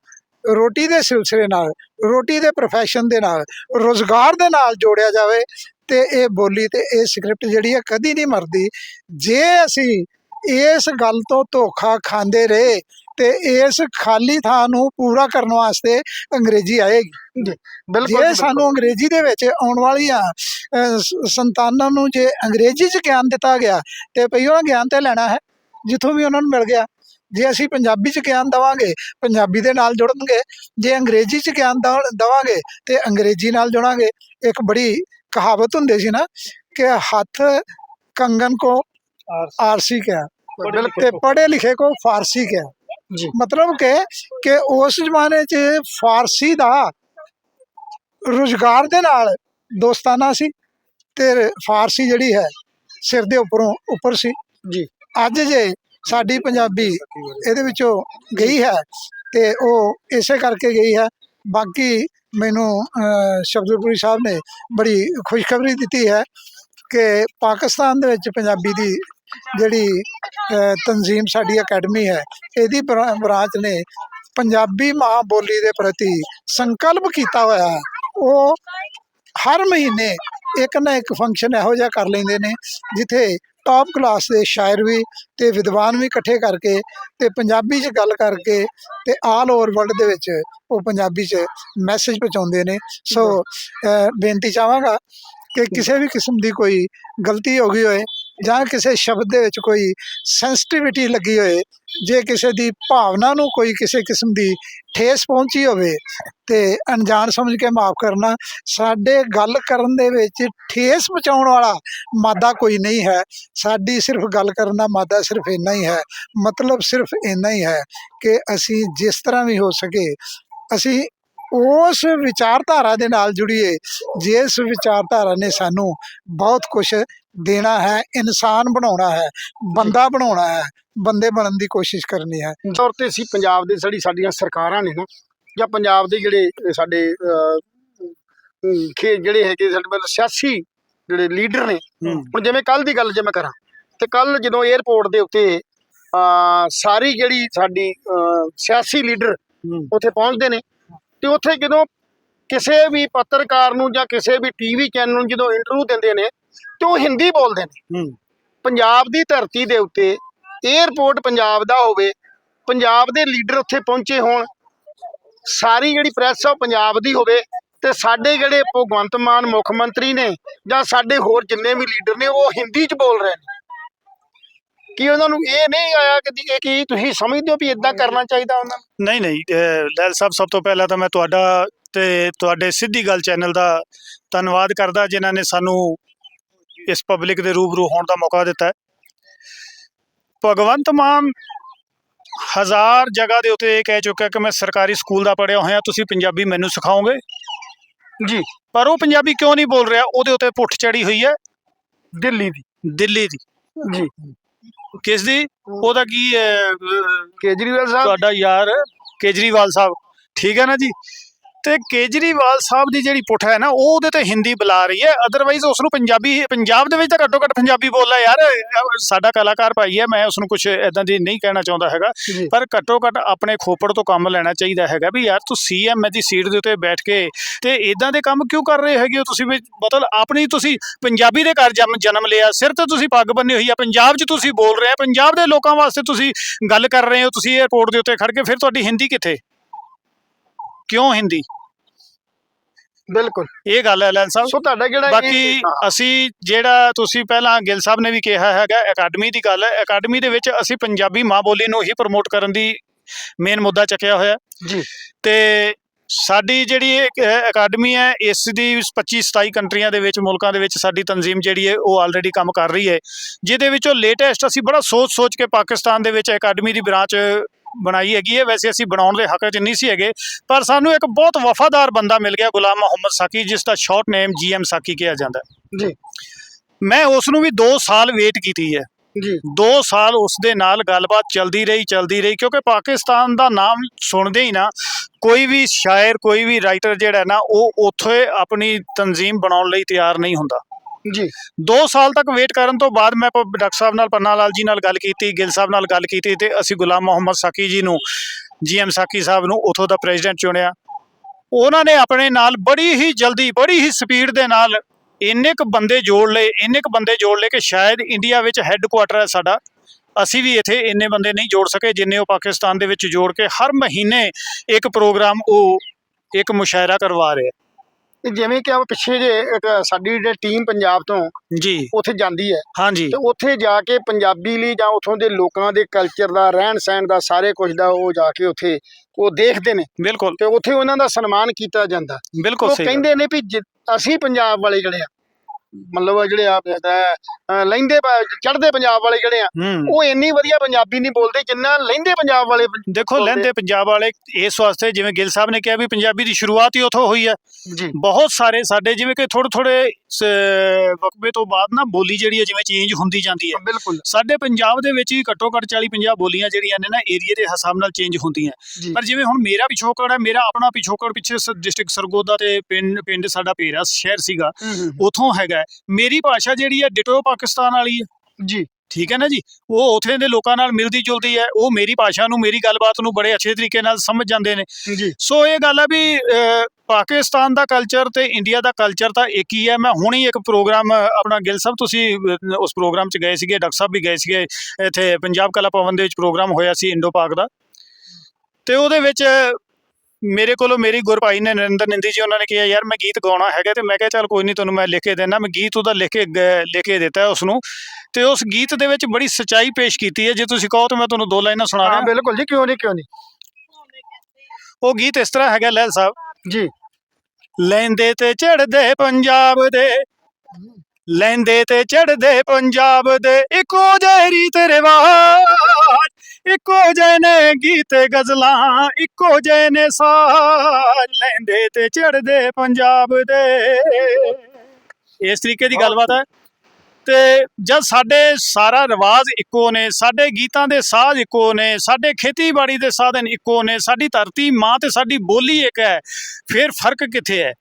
ਰੋਟੀ ਦੇ ਸਿਲਸਿਲੇ ਨਾਲ ਰੋਟੀ ਦੇ profession ਦੇ ਨਾਲ ਰੋਜ਼ਗਾਰ ਦੇ ਨਾਲ ਜੋੜਿਆ ਜਾਵੇ ਤੇ ਇਹ ਬੋਲੀ ਤੇ ਇਹ ਸਕ੍ਰਿਪਟ ਜਿਹੜੀ ਹੈ ਕਦੀ ਨਹੀਂ ਮਰਦੀ। ਜੇ ਅਸੀਂ ਇਸ ਗੱਲ ਤੋਂ ਧੋਖਾ ਖਾਂਦੇ ਰਹੇ ਤੇ ਇਸ ਖਾਲੀ ਥਾਂ ਨੂੰ ਪੂਰਾ ਕਰਨ ਵਾਸਤੇ ਅੰਗਰੇਜ਼ੀ ਆਏਗੀ। ਬਿਲਕੁਲ ਜੇ ਸਾਨੂੰ ਅੰਗਰੇਜ਼ੀ ਦੇ ਵਿੱਚ ਆਉਣ ਵਾਲੀਆਂ ਸੰਤਾਨਾਂ ਨੂੰ ਜੇ ਅੰਗਰੇਜ਼ੀ 'ਚ ਗਿਆਨ ਦਿੱਤਾ ਗਿਆ ਤੇ ਭਈ ਉਹਨਾਂ ਗਿਆਨ ਤੇ ਲੈਣਾ ਹੈ ਜਿੱਥੋਂ ਵੀ ਉਹਨਾਂ ਨੂੰ ਮਿਲ ਗਿਆ ਜੇ ਅਸੀਂ ਪੰਜਾਬੀ 'ਚ ਗਿਆਨ ਦਵਾਂਗੇ ਪੰਜਾਬੀ ਦੇ ਨਾਲ ਜੁੜਨਗੇ ਜੇ ਅੰਗਰੇਜ਼ੀ 'ਚ ਗਿਆਨ ਦਵ- ਦਵਾਂਗੇ ਤੇ ਅੰਗਰੇਜ਼ੀ ਨਾਲ ਜੁੜਾਂਗੇ ਇੱਕ ਬੜੀ ਕਹਾਵਤ ਹੁੰਦੀ ਸੀ ਨਾ ਕਿ ਹੱਥ ਕੰਗਨ ਕੋ ਆਰਸੀ। ਕਿਆ ਤੇ ਪੜ੍ਹੇ ਲਿਖੇ ਕੋ ਫਾਰਸੀ ਕਿਆ ਜੀ। ਮਤਲਬ ਕਿ ਕਿ ਉਸ ਜ਼ਮਾਨੇ 'ਚ ਫਾਰਸੀ ਦਾ ਰੁਜ਼ਗਾਰ ਦੇ ਨਾਲ ਦੋਸਤਾਨਾ ਸੀ ਤੇ ਫਾਰਸੀ ਜਿਹੜੀ ਹੈ ਸਿਰ ਦੇ ਉੱਪਰੋਂ ਉੱਪਰ ਸੀ। ਜੀ। ਅੱਜ ਜੇ ਸਾਡੀ ਪੰਜਾਬੀ ਇਹਦੇ ਵਿੱਚੋਂ ਗਈ ਹੈ ਤੇ ਉਹ ਇਸੇ ਕਰਕੇ ਗਈ ਹੈ। ਬਾਕੀ ਮੈਨੂੰ ਸ਼ਬਦਪੁਰੀ ਸਾਹਿਬ ਨੇ ਬੜੀ ਖੁਸ਼ਖਬਰੀ ਦਿੱਤੀ ਹੈ ਕਿ ਪਾਕਿਸਤਾਨ ਦੇ ਵਿੱਚ ਪੰਜਾਬੀ ਦੀ ਜਿਹੜੀ ਤਨਜ਼ੀਮ ਸਾਡੀ ਅਕੈਡਮੀ ਹੈ ਇਹਦੀ ਬਰਾ- ਬ੍ਰਾਂਚ ਨੇ ਪੰਜਾਬੀ ਮਾਂ ਬੋਲੀ ਦੇ ਪ੍ਰਤੀ ਸੰਕਲਪ ਕੀਤਾ ਹੋਇਆ ਹੈ। ਉਹ ਹਰ ਮਹੀਨੇ ਇੱਕ ਨਾ ਇੱਕ ਫੰਕਸ਼ਨ ਇਹੋ ਜਿਹਾ ਕਰ ਲੈਂਦੇ ਨੇ ਜਿੱਥੇ ਟੌਪ ਕਲਾਸ ਦੇ ਸ਼ਾਇਰ ਵੀ ਤੇ ਵਿਦਵਾਨ ਵੀ ਇਕੱਠੇ ਕਰਕੇ ਤੇ ਪੰਜਾਬੀ 'ਚ ਗੱਲ ਕਰਕੇ ਤੇ ਆਲ ਓਵਰ ਵਰਲਡ ਦੇ ਵਿੱਚ ਉਹ ਪੰਜਾਬੀ 'ਚ ਮੈਸੇਜ ਪਹੁੰਚਾਉਂਦੇ ਨੇ। ਸੋ ਬੇਨਤੀ ਚਾਹਾਂਗਾ ਕਿ ਕਿਸੇ ਵੀ ਕਿਸਮ ਦੀ ਕੋਈ ਗਲਤੀ ਹੋ ਗਈ ਹੋਏ ਜਾਂ ਕਿਸੇ ਸ਼ਬਦ ਦੇ ਵਿੱਚ ਕੋਈ ਸੈਂਸਿਟਿਵਿਟੀ ਲੱਗੀ ਹੋਏ, ਜੇ ਕਿਸੇ ਦੀ ਭਾਵਨਾ ਨੂੰ ਕੋਈ ਕਿਸੇ ਕਿਸਮ ਦੀ ਠੇਸ ਪਹੁੰਚੀ ਹੋਵੇ ਤੇ ਅਣਜਾਣ ਸਮਝ ਕੇ ਮਾਫ ਕਰਨਾ, ਸਾਡੇ ਗੱਲ ਕਰਨ ਦੇ ਵਿੱਚ ਠੇਸ ਪਹੁੰਚਾਉਣ ਵਾਲਾ ਮਾਦਾ ਕੋਈ ਨਹੀਂ ਹੈ। ਸਾਡੀ ਸਿਰਫ ਗੱਲ ਕਰਨ ਦਾ ਮਾਦਾ ਸਿਰਫ ਇੰਨਾ ਹੀ ਹੈ। ਮਤਲਬ ਸਿਰਫ ਇੰਨਾ ਹੀ ਹੈ ਕਿ ਅਸੀਂ ਜਿਸ ਤਰ੍ਹਾਂ ਵੀ ਹੋ ਸਕੇ, ਅਸੀਂ ਉਸ ਵਿਚਾਰਧਾਰਾ ਦੇ ਨਾਲ ਜੁੜੀਏ ਜਿਸ ਵਿਚਾਰਧਾਰਾ ਨੇ ਸਾਨੂੰ ਬਹੁਤ ਕੁਝ ਦੇਣਾ ਹੈ ਇਨਸਾਨ ਬਣਾਉਣਾ ਹੈ ਬੰਦਾ ਬਣਾਉਣਾ ਹੈ ਬੰਦੇ ਬਣਨ ਦੀ ਕੋਸ਼ਿਸ਼ ਕਰਨੀ ਹੈ। ਤੌਰ ਤੇ ਅਸੀਂ ਪੰਜਾਬ ਦੇ ਜਿਹੜੀ ਸਾਡੀਆਂ ਸਰਕਾਰਾਂ ਨੇ ਨਾ ਜਾਂ ਪੰਜਾਬ ਦੇ ਜਿਹੜੇ ਸਾਡੇ ਖੇ ਜਿਹੜੇ ਹੈਗੇ ਸਾਡੇ ਮਤਲਬ ਸਿਆਸੀ ਜਿਹੜੇ ਲੀਡਰ ਨੇ ਹੁਣ ਜਿਵੇਂ ਕੱਲ ਦੀ ਗੱਲ ਜੇ ਮੈਂ ਕਰਾਂ ਤੇ ਕੱਲ ਜਦੋਂ 에ਅਰਪੋਰਟ ਦੇ ਉੱਤੇ ਸਾਰੀ ਜਿਹੜੀ ਸਾਡੀ ਸਿਆਸੀ ਲੀਡਰ ਉੱਥੇ ਪਹੁੰਚਦੇ ਨੇ ਤੇ ਉੱਥੇ ਜਦੋਂ ਕਿਸੇ ਵੀ ਪੱਤਰਕਾਰ ਨੂੰ ਜਾਂ ਕਿਸੇ ਵੀ ਟੀਵੀ ਚੈਨਲ ਨੂੰ ਜਦੋਂ ਇੰਟਰਵਿਊ ਦਿੰਦੇ ਨੇ ਤੇ ਉਹ ਹਿੰਦੀ ਬੋਲਦੇ ਨੇ। ਪੰਜਾਬ ਦੀ ਧਰਤੀ ਦੇ ਉੱਤੇ 에ਅਰਪੋਰਟ ਪੰਜਾਬ ਦਾ ਹੋਵੇ ਪੰਜਾਬ ਦੇ ਲੀਡਰ ਉੱਥੇ ਪਹੁੰਚੇ ਹੋਣ ਸਾਰੀ ਜਿਹੜੀ ਪ੍ਰੈਸ ਆ ਉਹ ਪੰਜਾਬ ਦੀ ਹੋਵੇ ਤੇ ਸਾਡੇ ਜਿਹੜੇ ਭਗਵੰਤ ਮਾਨ ਮੁੱਖ ਮੰਤਰੀ ਨੇ ਜਾਂ ਸਾਡੇ ਹੋਰ ਜਿੰਨੇ ਵੀ ਲੀਡਰ ਨੇ ਉਹ ਹਿੰਦੀ 'ਚ ਬੋਲ ਰਹੇ ਨੇ। ਕੀ ਉਹਨਾਂ ਨੂੰ ਇਹ ਨਹੀਂ ਆਇਆ ਕਿ ਇਹ ਕੀ ਤੁਸੀਂ ਸਮਝਦੇ ਹੋ ਵੀ ਇਦਾਂ ਕਰਨਾ ਚਾਹੀਦਾ ਉਹਨਾਂ ਨੂੰ? ਨਹੀਂ ਨਹੀਂ ਅਹ ਲੈਲ ਸਾਹਿਬ ਸਭ ਤੋਂ ਪਹਿਲਾਂ ਤਾਂ ਮੈਂ ਤੁਹਾਡਾ ਤੇ ਤੁਹਾਡੇ ਸਿੱਧੀ ਗੱਲ ਚੈਨਲ ਦਾ ਧੰਨਵਾਦ ਕਰਦਾ ਜਿਨ੍ਹਾਂ ਨੇ ਸਾਨੂੰ ਇਸ ਪਬਲਿਕ ਦੇ ਰੂਬਰੂ ਹੋਣ ਦਾ ਮੌਕਾ ਦਿੱਤਾ ਹੈ। ਭਗਵੰਤ ਮਾਨ ਹਜ਼ਾਰ ਜਗ੍ਹਾ ਦੇ ਉੱਤੇ ਇਹ ਕਹਿ ਚੁੱਕਾ ਕਿ ਮੈਂ ਸਰਕਾਰੀ ਸਕੂਲ ਦਾ ਪੜ੍ਹਿਆ ਹੋਇਆ ਤੁਸੀਂ ਪੰਜਾਬੀ ਮੈਨੂੰ ਸਿਖਾਓਗੇ? ਜੀ। ਪਰ ਉਹ ਪੰਜਾਬੀ ਕਿਉਂ ਨਹੀਂ ਬੋਲ ਰਿਹਾ? ਉਹਦੇ ਉੱਤੇ ਪੁੱਠ ਚੜੀ ਹੋਈ ਹੈ। ਦਿੱਲੀ ਦੀ। ਦਿੱਲੀ ਦੀ। ਜੀ। ਕਿਸ ਦੀ? ਉਹਦਾ ਕੀ ਹੈ? ਅਹ, ਕੇਜਰੀਵਾਲ ਸਾਹਿਬ? ਤੁਹਾਡਾ ਯਾਰ ਕੇਜਰੀਵਾਲ ਸਾਹਿਬ। ਠੀਕ ਹੈ ਨਾ ਜੀ? ਤੇ ਕੇਜਰੀਵਾਲ ਸਾਹਿਬ ਦੀ ਜਿਹੜੀ ਪੁੱਠ ਹੈ ਨਾ ਉਹ ਉਹਦੇ ਤੇ ਹਿੰਦੀ ਬੁਲਾ ਰਹੀ ਹੈ। ਅਦਰਵਾਈਜ਼ ਉਸ ਨੂੰ ਪੰਜਾਬੀ ਪੰਜਾਬ ਦੇ ਵਿੱਚ ਤਾਂ ਘੱਟੋ ਘੱਟ ਪੰਜਾਬੀ ਬੋਲਦਾ ਯਾਰ ਸਾਡਾ ਕਲਾਕਾਰ ਭਾਈ ਹੈ ਮੈਂ ਉਸ ਨੂੰ ਕੁਝ ਇਦਾਂ ਦੀ ਨਹੀਂ ਕਹਿਣਾ ਚਾਹੁੰਦਾ ਹੈਗਾ। ਪਰ ਘੱਟੋ ਘੱਟ ਆਪਣੇ ਖੋਪੜ ਤੋਂ ਕੰਮ ਲੈਣਾ ਚਾਹੀਦਾ ਹੈਗਾ ਵੀ ਯਾਰ ਤੂੰ ਸੀਐਮ ਦੀ ਸੀਟ ਦੇ ਉੱਤੇ ਬੈਠ ਕੇ ਤੇ ਇਦਾਂ ਦੇ ਕੰਮ ਕਿਉਂ ਕਰ ਰਹੇ ਹੈਗੇ ਹੋ ਤੁਸੀਂ ਵੀ? ਮਤਲਬ ਆਪਣੀ ਤੁਸੀਂ ਪੰਜਾਬੀ ਦੇ ਘਰ ਜਨਮ ਜਨਮ ਲਿਆ ਸਿਰ ਤੇ ਤੁਸੀਂ ਪੱਗ ਬੰਨੀ ਹੋਈ ਆ ਪੰਜਾਬ 'ਚ ਤੁਸੀਂ ਬੋਲ ਰਹੇ ਆ ਪੰਜਾਬ ਦੇ ਲੋਕਾਂ ਵਾਸਤੇ ਤੁਸੀਂ ਗੱਲ ਕਰ ਰਹੇ ਹੋ ਤੁਸੀਂ 에ਅਰਪੋਰਟ ਦੇ ਉੱਤੇ ਖੜ ਕੇ ਫਿਰ ਤੁਹਾਡੀ ਹਿੰਦੀ ਕਿੱਥੇ? ਕਿਉਂ ਹਿੰਦੀ? ਬਿਲਕੁਲ। ਇਹ ਗੱਲ ਹੈ ਲੈਨ ਸਾਹਿਬ। ਸੋ ਤੁਹਾਡਾ ਜਿਹੜਾ ਬਾਕੀ ਅਸੀਂ ਜਿਹੜਾ ਤੁਸੀਂ ਪਹਿਲਾਂ ਗਿੱਲ ਸਾਹਿਬ ਨੇ ਵੀ ਕਿਹਾ ਹੈਗਾ ਅਕੈਡਮੀ ਦੀ ਗੱਲ ਹੈ ਅਕੈਡਮੀ ਦੇ ਵਿੱਚ ਅਸੀਂ ਪੰਜਾਬੀ ਮਾਂ ਬੋਲੀ ਨੂੰ ਹੀ ਪ੍ਰਮੋਟ ਕਰਨ ਦੀ ਮੇਨ ਮੁੱਦਾ ਚੱਕਿਆ ਹੋਇਆ। ਜੀ। ਤੇ ਸਾਡੀ ਜਿਹੜੀ ਅਕੈਡਮੀ ਹੈ ਇਸ ਦੀ 25 27 ਕੰਟਰੀਆਂ ਦੇ ਵਿੱਚ ਮੁਲਕਾਂ ਦੇ ਵਿੱਚ ਸਾਡੀ ਤਨਜ਼ੀਮ ਜਿਹੜੀ ਹੈ ਉਹ ਆਲਰੇਡੀ ਕੰਮ ਕਰ ਰਹੀ ਹੈ। ਜਿਹਦੇ ਵਿੱਚੋਂ ਲੇਟੈਸਟ ਅਸੀਂ ਬੜਾ ਸੋਚ ਸੋਚ ਕੇ ਪਾਕਿਸਤਾਨ ਦੇ ਵਿੱਚ ਅਕੈਡਮੀ ਦੀ ਬ੍ਰਾਂਚ ਬਣਾਈ ਹੈਗੀ ਹੈ। ਵੈਸੇ ਅਸੀਂ ਬਣਾਉਣ ਦੇ ਹੱਕ 'ਚ ਨਹੀਂ ਸੀ ਹੈਗੇ ਪਰ ਸਾਨੂੰ ਇੱਕ ਬਹੁਤ ਵਫਾਦਾਰ ਬੰਦਾ ਮਿਲ ਗਿਆ ਗੁਲਾਮ ਮੁਹੰਮਦ ਸਾਕੀ ਜਿਸ ਦਾ ਸ਼ਾਰਟ ਨੇਮ ਜੀਐਮ ਸਾਕੀ ਕਿਹਾ ਜਾਂਦਾ ਹੈ। ਜੀ। ਮੈਂ ਉਸ ਨੂੰ ਵੀ 2 ਸਾਲ ਵੇਟ ਕੀਤੀ ਹੈ। ਜੀ। 2 ਸਾਲ ਉਸ ਦੇ ਨਾਲ ਗੱਲਬਾਤ ਚਲਦੀ ਰਹੀ ਚਲਦੀ ਰਹੀ ਕਿਉਂਕਿ ਪਾਕਿਸਤਾਨ ਦਾ ਨਾਮ ਸੁਣਦੇ ਹੀ ਨਾ ਕੋਈ ਵੀ ਸ਼ਾਇਰ ਕੋਈ ਵੀ ਰਾਈਟਰ ਜਿਹੜਾ ਨਾ ਉਹ ਉੱਥੇ ਆਪਣੀ ਤਨਜ਼ੀਮ ਬਣਾਉਣ ਲਈ ਤਿਆਰ ਨਹੀਂ ਹੁੰਦਾ। ਜੀ। 2 ਸਾਲ ਤੱਕ ਵੇਟ ਕਰਨ ਤੋਂ ਬਾਅਦ ਮੈਂ ਪ- ਡਾਕਟਰ ਸਾਹਿਬ ਨਾਲ, ਪੰਨਾ ਲਾਲ ਜੀ ਨਾਲ ਗੱਲ ਕੀਤੀ, ਗਿੱਲ ਸਾਹਿਬ ਨਾਲ ਗੱਲ ਕੀਤੀ ਤੇ ਅਸੀਂ ਗੁਲਾਮ ਮੁਹੰਮਦ ਸਾਕੀ ਜੀ ਨੂੰ ਜੀਐਮ ਸਾਕੀ ਸਾਹਿਬ ਨੂੰ ਉਥੋਂ ਦਾ ਪ੍ਰੈਜ਼ੀਡੈਂਟ ਚੁਣਿਆ। ਉਹਨਾਂ ਨੇ ਆਪਣੇ ਨਾਲ ਬੜੀ ਹੀ ਜਲਦੀ, ਬੜੀ ਹੀ ਸਪੀਡ ਦੇ ਨਾਲ ਇੰਨੇ ਕੁ ਬੰਦੇ ਜੋੜ ਲਏ, ਇੰਨੇ ਕੁ ਬੰਦੇ ਜੋੜ ਲਏ ਕਿ ਸ਼ਾਇਦ ਇੰਡੀਆ ਵਿੱਚ ਹੈੱਡਕੁਆਟਰ ਹੈ ਸਾਡਾ। ਅਸੀਂ ਵੀ ਇੱਥੇ ਇੰਨੇ ਬੰਦੇ ਨਹੀਂ ਜੋੜ ਸਕੇ ਜਿੰਨੇ ਉਹ ਪਾਕਿਸਤਾਨ ਦੇ ਵਿੱਚ ਜੋੜ ਕੇ ਹਰ ਮਹੀਨੇ ਇੱਕ ਪ੍ਰੋਗਰਾਮ ਉਹ ਇੱਕ ਮੁਸ਼ਾਇਰਾ ਕਰਵਾ ਰਹੇ ਤੇ ਜਿਵੇਂ ਕਿ ਆ ਪਿੱਛੇ ਜੇ ਇੱਕ ਸਾਡੀ ਜਿਹੜੀ ਟੀਮ ਪੰਜਾਬ ਤੋਂ ਜੀ। ਉੱਥੇ ਜਾਂਦੀ ਹੈ। ਹਾਂਜੀ। ਤੇ ਉੱਥੇ ਜਾ ਕੇ ਪੰਜਾਬੀ ਲਈ ਜਾਂ ਉਥੋਂ ਦੇ ਲੋਕਾਂ ਦੇ ਕਲਚਰ ਦਾ ਰਹਿਣ ਸਹਿਣ ਦਾ ਸਾਰੇ ਕੁਝ ਦਾ ਉਹ ਜਾ ਕੇ ਉੱਥੇ ਉਹ ਦੇਖਦੇ ਨੇ। ਬਿਲਕੁਲ। ਤੇ ਉੱਥੇ ਉਹਨਾਂ ਦਾ ਸਨਮਾਨ ਕੀਤਾ ਜਾਂਦਾ। ਬਿਲਕੁਲ ਉਹ ਸਹੀ। ਕਹਿੰਦੇ ਨੇ ਵੀ ਜਿ- ਅਸੀਂ ਪੰਜਾਬ ਵਾਲੇ ਜਿਹੜੇ ਆ ਮਤਲਬ ਜਿਹੜੇ ਆ ਅਹ, ਲਹਿੰਦੇ ਚੜ੍ਹਦੇ ਪੰਜਾਬ ਵਾਲੇ ਜਿਹੜੇ ਆ ਹੂੰ। ਉਹ ਇੰਨੀ ਵਧੀਆ ਪੰਜਾਬੀ ਨਹੀਂ ਬੋਲਦੇ ਜਿੰਨਾ ਲਹਿੰਦੇ ਪੰਜਾਬ ਵਾਲੇ ਬ- ਦੇਖੋ ਬੋਲਦੇ। ਲਹਿੰਦੇ ਪੰਜਾਬ ਵਾਲੇ ਇਸ ਵਾਸਤੇ ਜਿਵੇਂ ਗਿੱਲ ਸਾਹਿਬ ਨੇ ਕਿਹਾ ਵੀ ਪੰਜਾਬੀ ਦੀ ਸ਼ੁਰੂਆਤ ਹੀ ਉੱਥੋਂ ਹੋਈ ਹੈ। ਜੀ। ਬਹੁਤ ਸਾਰੇ ਸਾਡੇ ਜਿਵੇਂ ਕਿ ਥੋੜੇ ਥੋੜੇ ਵਕਬੇ ਤੋਂ ਬਾਅਦ ਨਾ ਬੋਲੀ ਜਿਹੜੀ ਹੈ ਜਿਵੇਂ ਚੇਂਜ ਹੁੰਦੀ ਜਾਂਦੀ ਹੈ। ਬਿਲਕੁਲ। ਸਾਡੇ ਪੰਜਾਬ ਦੇ ਵਿੱਚ ਵੀ ਘੱਟੋ ਘੱਟ 40 50 ਬੋਲੀਆਂ ਜਿਹੜੀਆਂ ਨੇ ਨਾ ਏਰੀਆ ਦੇ ਹਿਸਾਬ ਨਾਲ ਚੇਂਜ ਹੁੰਦੀਆਂ। ਪਰ ਜਿਵੇਂ ਹੁਣ ਮੇਰਾ ਪਿਛੋਕੜ ਹੈ ਮੇਰਾ ਆਪਣਾ ਪਿਛੋਕੜ ਪਿੱਛੇ ਡਿਸਟ੍ਰਿਕਟ ਸਰਗੋਦਾ ਤੇ ਪਿੰਡ ਪਿੰਡ ਸਾਡਾ ਪੇਰਾ ਸ਼ਹਿਰ ਸੀਗਾ। ਹੂੰ, ਹੂੰ, ਉਥੋਂ ਹੈਗਾ। ਹੈ। ਮੇਰੀ ਭਾਸ਼ਾ ਜਿਹੜੀ ਹੈ ਡਿਟੋ ਪਾਕਿਸਤਾਨ ਵਾਲੀ ਹੈ। ਜੀ। ਠੀਕ ਹੈ ਨਾ ਜੀ? ਉਹ ਉਥੇ ਦੇ ਲੋਕਾਂ ਨਾਲ ਮਿਲਦੀ ਜੁਲਦੀ ਹੈ ਉਹ ਮੇਰੀ ਭਾਸ਼ਾ ਨੂੰ ਮੇਰੀ ਗੱਲਬਾਤ ਨੂੰ ਬੜੇ ਅੱਛੇ ਤਰੀਕੇ ਨਾਲ ਸਮਝ ਜਾਂਦੇ ਨੇ। ਜੀ। ਸੋ ਇਹ ਗੱਲ ਹੈ ਵੀ ਪਾਕਿਸਤਾਨ ਦਾ ਕਲਚਰ ਤੇ ਇੰਡੀਆ ਦਾ ਕਲਚਰ ਤਾਂ ਇੱਕ ਹੀ ਹੈ। ਮੈਂ ਹੁਣੇ ਇੱਕ ਪ੍ਰੋਗਰਾਮ ਆਪਣਾ ਗਿੱਲ ਸਾਹਿਬ ਤੁਸੀਂ ਉਸ ਪ੍ਰੋਗਰਾਮ 'ਚ ਗਏ ਸੀਗੇ ਡਾਕਟਰ ਸਾਹਿਬ ਵੀ ਗਏ ਸੀਗੇ ਇੱਥੇ ਪੰਜਾਬ ਕਲਾ ਭਵਨ ਦੇ ਵਿੱਚ ਪ੍ਰੋਗਰਾਮ ਹੋਇਆ ਸੀ ਇੰਡੋ ਪਾਕ ਦਾ। ਤੇ ਉਹਦੇ ਵਿੱਚ ਮੇਰੇ ਕੋਲੋਂ ਮੇਰੀ ਗੁਰਭਾਈ ਨੇ ਨਰਿੰਦਰ ਨਿੰਦੀ ਜੀ ਉਹਨਾਂ ਨੇ ਕਿਹਾ ਯਾਰ ਮੈਂ ਗੀਤ ਗਾਉਣਾ ਹੈਗਾ ਤੇ ਮੈਂ ਕਿਹਾ ਚੱਲ ਕੋਈ ਨਹੀਂ ਤੁਹਾਨੂੰ ਮੈਂ ਲਿਖ ਕੇ ਦੇਣਾ ਮੈਂ ਗੀਤ ਉਹਦਾ ਲਿਖ ਕੇ ਲਿਖ ਕੇ ਦਿੱਤਾ ਉਸ ਨੂੰ ਤੇ ਉਸ ਗੀਤ ਦੇ ਵਿੱਚ ਬੜੀ ਸਚਾਈ ਪੇਸ਼ ਕੀਤੀ ਹੈ। ਜੇ ਤੁਸੀਂ ਕਹੋ ਤਾਂ ਮੈਂ ਤੁਹਾਨੂੰ ਦੋ ਲਾਈਨਾਂ ਸੁਣਾ ਰਿਹਾ ਬਿਲਕੁਲ ਜੀ ਕਿਉਂ ਨਹੀਂ ਕਿਉਂ ਨਹੀਂ ਉਹ ਗੀਤ ਇਸ ਤਰ੍ਹਾਂ ਹੈਗਾ ਲਹਿਲ ਸਾਹਿਬ। ਜੀ। ਲੈਂਦੇ ਤੇ ਚੜਦੇ ਪੰਜਾਬ ਦੇ ਲੈਂਦੇ ਤੇ ਚੜਦੇ ਪੰਜਾਬ ਦੇ ਇੱਕੋ ਜਿਹੇ ਰੀਤ ਰਿਵਾਜ। ਇੱਕੋ ਜਿਹੇ ਨੇ ਗੀਤ ਗਜ਼ਲਾਂ ਇੱਕੋ ਜਿਹੇ ਨੇ ਸਾਜ ਲੈਂਦੇ ਤੇ ਚੜਦੇ ਪੰਜਾਬ ਦੇ। ਇਸ ਤਰੀਕੇ ਦੀ ਗੱਲਬਾਤ ਹੈ। ਤੇ ਜਦ ਸਾਡੇ ਸਾਰਾ ਰਿਵਾਜ ਇੱਕੋ ਨੇ ਸਾਡੇ ਗੀਤਾਂ ਦੇ ਸਾਜ਼ ਇੱਕੋ ਨੇ ਸਾਡੇ ਖੇਤੀਬਾੜੀ ਦੇ ਸਾਧਨ ਇੱਕੋ ਨੇ ਸਾਡੀ ਧਰਤੀ ਮਾਂ ਤੇ ਸਾਡੀ ਬੋਲੀ ਇੱਕ ਹੈ ਫਿਰ ਫ਼ਰਕ ਕਿੱਥੇ ਹੈ?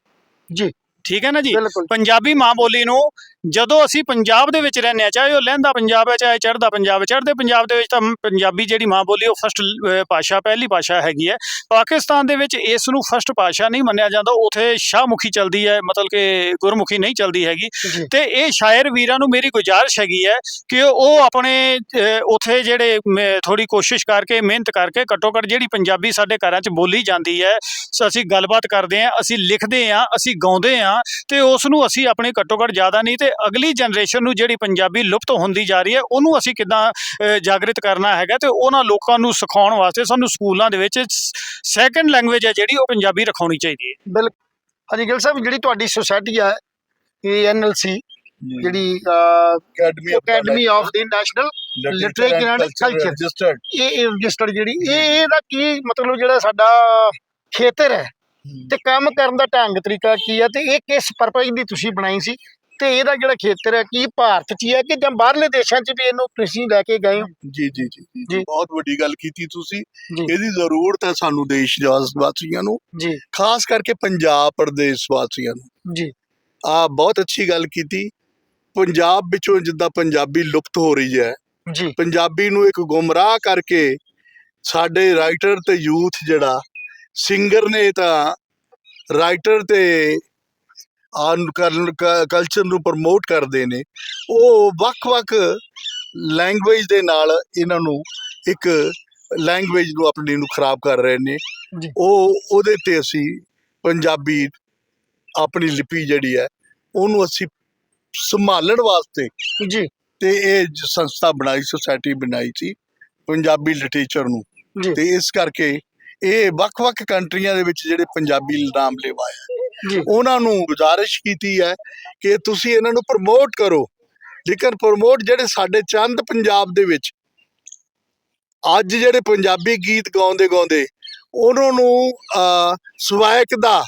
ਜੀ। ਠੀਕ ਹੈ ਨਾ ਜੀ? ਪੰਜਾਬੀ ਮਾਂ ਬੋਲੀ ਨੂੰ ਜਦੋਂ ਅਸੀਂ ਪੰਜਾਬ ਦੇ ਵਿੱਚ ਰਹਿੰਦੇ ਆ ਚਾਹੇ ਉਹ ਲਹਿੰਦਾ ਪੰਜਾਬ ਹੈ ਚਾਹੇ ਚੜ੍ਹਦਾ ਪੰਜਾਬ ਹੈ ਚੜ੍ਹਦੇ ਪੰਜਾਬ ਦੇ ਵਿੱਚ ਤਾਂ ਪੰਜਾਬੀ ਜਿਹੜੀ ਮਾਂ ਬੋਲੀ ਉਹ ਫਸਟ ਭਾਸ਼ਾ ਪਹਿਲੀ ਭਾਸ਼ਾ ਹੈਗੀ ਹੈ। ਪਾਕਿਸਤਾਨ ਦੇ ਵਿੱਚ ਇਸ ਨੂੰ ਫਸਟ ਭਾਸ਼ਾ ਨਹੀਂ ਮੰਨਿਆ ਜਾਂਦਾ ਉਥੇ ਸ਼ਾਹਮੁਖੀ ਚੱਲਦੀ ਹੈ ਮਤਲਬ ਕਿ ਗੁਰਮੁਖੀ ਨਹੀਂ ਚੱਲਦੀ ਹੈਗੀ। ਤੇ ਇਹ ਸ਼ਾਇਰ ਵੀਰਾਂ ਨੂੰ ਮੇਰੀ ਗੁਜ਼ਾਰਿਸ਼ ਹੈਗੀ ਹੈ ਕਿ ਉਹ ਆਪਣੇ ਉਥੇ ਜਿਹੜੇ ਥੋੜੀ ਕੋਸ਼ਿਸ਼ ਕਰਕੇ ਮਿਹਨਤ ਕਰਕੇ ਘੱਟੋ ਘੱਟ ਜਿਹੜੀ ਪੰਜਾਬੀ ਸਾਡੇ ਘਰਾਂ 'ਚ ਬੋਲੀ ਜਾਂਦੀ ਹੈ ਅਸੀਂ ਗੱਲਬਾਤ ਕਰਦੇ ਹਾਂ ਅਸੀਂ ਲਿਖਦੇ ਹਾਂ ਅਸੀਂ ਗਾਉਂਦੇ ਹਾਂ ਤੇ ਉਸ ਨੂੰ ਅਸੀਂ ਆਪਣੇ ਘੱਟੋ ਘੱਟ ਜ਼ਿਆਦਾ ਨਹੀਂ ਤੇ ਅਗਲੀ ਜਨਰੇਸ਼ਨ ਨੂੰ ਜਿਹੜੀ ਪੰਜਾਬੀ ਲੁਪਤ ਹੁੰਦੀ ਜਾ ਰਹੀ ਹੈ ਉਹਨੂੰ ਅਸੀਂ ਕਿੱਦਾਂ ਜਾਗਰਿਤ ਕਰਨਾ ਹੈਗਾ ਤੇ ਉਹਨਾਂ ਲੋਕਾਂ ਨੂੰ ਸਿਖਾਉਣ ਵਾਸਤੇ ਸਾਨੂੰ ਸਕੂਲਾਂ ਦੇ ਵਿੱਚ ਸੈਕੰਡ ਲੈਂਗੁਏਜ ਹੈ ਜਿਹੜੀ ਉਹ ਪੰਜਾਬੀ ਰਖਾਉਣੀ ਚਾਹੀਦੀ ਹੈ। ਬਿਲਕੁਲ ਹਾਂਜੀ ਗਿਲ ਸਾਹਿਬ ਜਿਹੜੀ ਤੁਹਾਡੀ ਸੁਸਾਇਟੀ ਹੈ ਐਨਐਲਸੀ ਜਿਹੜੀ Academy Academy of the National Literature and Culture। Registered ਇਹ ਇਹ ਰਜਿਸਟਰਡ ਜਿਹੜੀ ਇਹ ਇਹਦਾ ਕੀ ਮਤਲਬ ਜਿਹੜਾ ਸਾਡਾ ਖੇਤਰ ਹੈ? ਤੇ ਕੰਮ ਕਰਨ ਦਾ ਢੰਗ ਤਰੀਕਾ ਕੀ ਹੈ? ਤੇ ਇਹ ਕਿਸ ਪਰਪਸ ਦੀ ਤੁਸੀਂ ਬਣਾਈ ਸੀ? ਤੇ ਇਹਦਾ ਜਿਹੜਾ ਖੇਤਰ ਹੈ ਕੀ ਭਾਰਤ 'ਚ ਹੀ ਹੈ ਕਿ ਜਾਂ ਬਾਹਰਲੇ ਦੇਸ਼ਾਂ 'ਚ ਵੀ ਇਹਨੂੰ ਤੁਸੀਂ ਲੈ ਕੇ ਗਏ ਹੋ? ਜੀ ਜੀ ਜੀ। ਬਹੁਤ ਵੱਡੀ ਗੱਲ ਕੀਤੀ ਤੁਸੀਂ। ਇਹਦੀ ਜ਼ਰੂਰਤ ਹੈ ਸਾਨੂੰ ਦੇਸ਼ ਵਾਸ- ਵਾਸੀਆਂ ਨੂੰ ਜੀ। ਖਾਸ ਕਰਕੇ ਪੰਜਾਬ ਪ੍ਰਦੇਸ਼ ਵਾਸੀਆਂ ਨੂੰ। ਜੀ। ਆ ਬਹੁਤ ਅੱਛੀ ਗੱਲ ਕੀਤੀ। ਪੰਜਾਬ ਵਿੱਚੋਂ ਜਿੱਦਾਂ ਪੰਜਾਬੀ ਲੁਪਤ ਹੋ ਰਹੀ ਹੈ ਜੀ। ਪੰਜਾਬੀ ਨੂੰ ਇੱਕ ਗੁੰਮਰਾਹ ਕਰਕੇ ਸਾਡੇ ਰਾਈਟਰ ਤੇ ਯੂਥ ਜਿਹੜਾ ਸਿੰਗਰ ਨੇ ਤਾਂ ਰਾਈਟਰ ਤੇ ਆਨ ਕਲਚਰ ਨੂੰ ਪ੍ਰਮੋਟ ਕਰਦੇ ਨੇ। ਉਹ ਵੱਖ-ਵੱਖ ਲੈਂਗੁਏਜ ਦੇ ਨਾਲ ਇਹਨਾਂ ਨੂੰ ਇੱਕ ਲੈਂਗੁਏਜ ਨੂੰ ਆਪਣੀ ਨੂੰ ਖਰਾਬ ਕਰ ਰਹੇ ਨੇ। ਉਹ ਉਹਦੇ ਤੇ ਅਸੀਂ ਪੰਜਾਬੀ ਆਪਣੀ ਲਿਪੀ ਜਿਹੜੀ ਹੈ ਉਹਨੂੰ ਅਸੀਂ ਸੰਭਾਲਣ ਵਾਸਤੇ ਜੀ। ਤੇ ਇਹ ਸੰਸਥਾ ਬਣਾਈ ਸੁਸਾਇਟੀ ਬਣਾਈ ਸੀ ਪੰਜਾਬੀ ਲਿਟਰੇਚਰ ਨੂੰ। ਤੇ ਇਸ ਕਰਕੇ ਇਹ ਵੱਖ-ਵੱਖ ਕੰਟਰੀਆਂ ਦੇ ਵਿੱਚ ਜਿਹੜੇ ਪੰਜਾਬੀ ਨਾਮ ਲੈਵਾਇਆ ਉਹਨਾਂ ਨੂੰ ਗੁਜ਼ਾਰਿਸ਼ ਕੀਤੀ ਹੈ ਕਿ ਤੁਸੀਂ ਇਹਨਾਂ ਨੂੰ ਪ੍ਰਮੋਟ ਕਰੋ। ਲੇਕਿਨ ਪ੍ਰਮੋਟ ਜਿਹੜੇ ਸਾਡੇ ਚੰਦ ਪੰਜਾਬ ਦੇ ਵਿੱਚ ਅੱਜ ਜਿਹੜੇ ਪੰਜਾਬੀ ਗੀਤ ਗਾਉਂਦੇ ਗਾਉਂਦੇ ਉਹਨਾਂ ਨੂੰ ਸਵਾਇਕ ਦਾ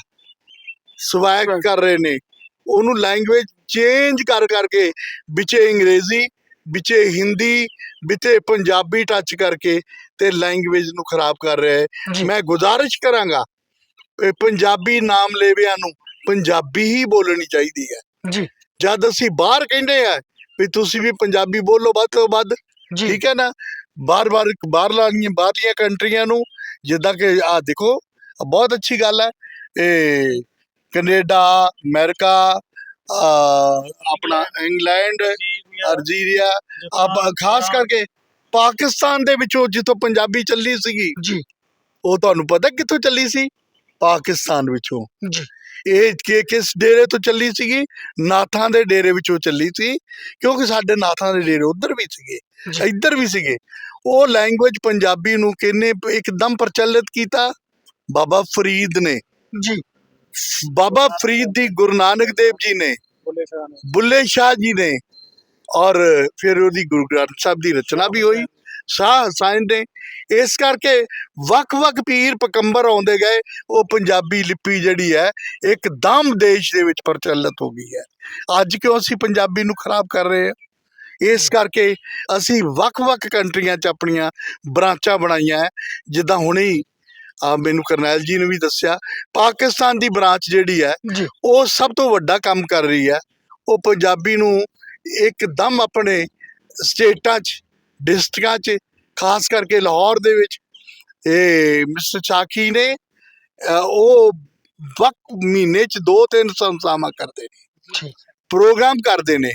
ਸਵਾਇਕ. ਕਰ ਰਹੇ ਨੇ। ਉਹਨੂੰ ਲੈਂਗੁਏਜ ਚੇਂਜ ਕਰ ਕਰਕੇ ਵਿੱਚੇ ਅੰਗਰੇਜ਼ੀ ਵਿੱਚੇ ਹਿੰਦੀ ਵਿੱਚੇ ਪੰਜਾਬੀ ਟੱਚ ਕਰਕੇ ਤੇ ਲੈਂਗੁਏਜ ਨੂੰ ਖਰਾਬ ਕਰ ਰਿਹਾ ਹੈ। ਮੈਂ ਗੁਜ਼ਾਰਿਸ਼ ਕਰਾਂਗਾ ਪੰਜਾਬੀ ਨਾਮ ਲੈਵਿਆਂ ਨੂੰ ਪੰਜਾਬੀ ਹੀ ਬੋਲਣੀ ਚਾਹੀਦੀ ਹੈ। ਜੀ। ਜਦ ਅਸੀਂ ਬਾਹਰ ਕਹਿੰਦੇ ਆ ਵੀ ਤੁਸੀਂ ਵੀ ਪੰਜਾਬੀ ਬੋਲੋ ਵੱਧ ਤੋਂ ਵੱਧ ਠੀਕ ਹੈ ਨਾ? ਬਾਰ-ਬਾਰ ਬਾਹਰ ਲਾਣੀਆਂ ਬਾਹਰਲੀਆਂ ਕੰਟਰੀਆਂ ਨੂੰ ਜਿੱਦਾਂ ਕਿ ਆ ਦੇਖੋ ਬਹੁਤ ਅੱਛੀ ਗੱਲ ਹੈ। ਇਹ ਕੈਨੇਡਾ ਅਮਰੀਕਾ ਆ, ਆਪਣਾ ਇੰਗਲੈਂਡ ਅਰਜੀਰੀਆ ਆਪ ਖਾਸ ਕਰਕੇ ਪਾਕਿਸਤਾਨ ਦੇ ਵਿੱਚੋਂ ਜਿੱਥੋਂ ਪੰਜਾਬੀ ਚੱਲੀ ਸੀਗੀ ਜੀ। ਉਹ ਤੁਹਾਨੂੰ ਪਤਾ ਕਿੱਥੋਂ ਚੱਲੀ ਸੀ? ਪਾਕਿਸਤਾਨ ਵਿੱਚੋਂ। ਜੀ। ਇਹ ਕਿ ਕਿਸ ਡੇਰੇ ਤੋਂ ਚੱਲੀ ਸੀਗੀ? ਨਾਥਾਂ ਦੇ ਡੇਰੇ ਵਿੱਚੋਂ ਚੱਲੀ ਸੀ ਕਿਉਂਕਿ ਸਾਡੇ ਨਾਥਾਂ ਦੇ ਡੇਰੇ ਉਧਰ ਵੀ ਸੀਗੇ। ਇੱਧਰ ਵੀ ਸੀਗੇ। ਉਹ ਲੈਂਗੁਏਜ ਪੰਜਾਬੀ ਨੂੰ ਕਿੰਨੇ ਇੱਕਦਮ ਪ੍ਰਚਲਿਤ ਕੀਤਾ? ਬਾਬਾ ਫਰੀਦ ਨੇ। ਜੀ। ਬਾਬਾ ਫਰੀਦ ਦੀ ਗੁਰੂ ਨਾਨਕ ਦੇਵ ਜੀ ਨੇ। ਬੁੱਲੇ ਸ਼ਾਹ ਜੀ ਨੇ ਔਰ ਫਿਰ ਉਹਦੀ ਗੁਰੂ ਗ੍ਰੰਥ ਸਾਹਿਬ ਦੀ ਰਚਨਾ ਵੀ ਹੋਈ। ਸ਼ਾਹ ਹਸੈਨ ਨੇ। ਇਸ ਕਰਕੇ ਵੱਖ-ਵੱਖ ਪੀਰ ਪਕੰਬਰ ਆਉਂਦੇ ਗਏ। ਉਹ ਪੰਜਾਬੀ ਲਿਪੀ ਜਿਹੜੀ ਹੈ ਇੱਕਦਮ ਦੇਸ਼ ਦੇ ਵਿੱਚ ਪ੍ਰਚਲਿਤ ਹੋ ਗਈ ਹੈ। ਅੱਜ ਕਿਉਂ ਅਸੀਂ ਪੰਜਾਬੀ ਨੂੰ ਖਰਾਬ ਕਰ ਰਹੇ ਹਾਂ? ਇਸ ਕਰਕੇ ਅਸੀਂ ਵੱਖ-ਵੱਖ ਕੰਟਰੀਆਂ 'ਚ ਆਪਣੀਆਂ ਬ੍ਰਾਂਚਾਂ ਬਣਾਈਆਂ ਜਿੱਦਾਂ ਹੁਣੇ ਆ ਮੈਨੂੰ ਕਰਨੈਲ ਜੀ ਨੇ ਵੀ ਦੱਸਿਆ ਪਾਕਿਸਤਾਨ ਦੀ ਬ੍ਰਾਂਚ ਜਿਹੜੀ ਹੈ ਉਹ ਸਭ ਤੋਂ ਵੱਡਾ ਕੰਮ ਕਰ ਰਹੀ ਹੈ। ਉਹ ਪੰਜਾਬੀ ਨੂੰ ਇੱਕਦਮ ਆਪਣੇ ਸਟੇਟਾਂ 'ਚ ਡਿਸਟ੍ਰਿਕਟਾਂ 'ਚ ਖਾਸ ਕਰਕੇ ਲਾਹੌਰ ਦੇ ਵਿੱਚ ਇਹ ਮਿਸਟਰ ਚਾਕੀ ਨੇ ਉਹ ਵਕ ਮਹੀਨੇ 'ਚ ਦੋ ਤਿੰਨ ਸੰਸਾਮਾ ਕਰਦੇ ਨੇ। ਪ੍ਰੋਗਰਾਮ ਕਰਦੇ ਨੇ।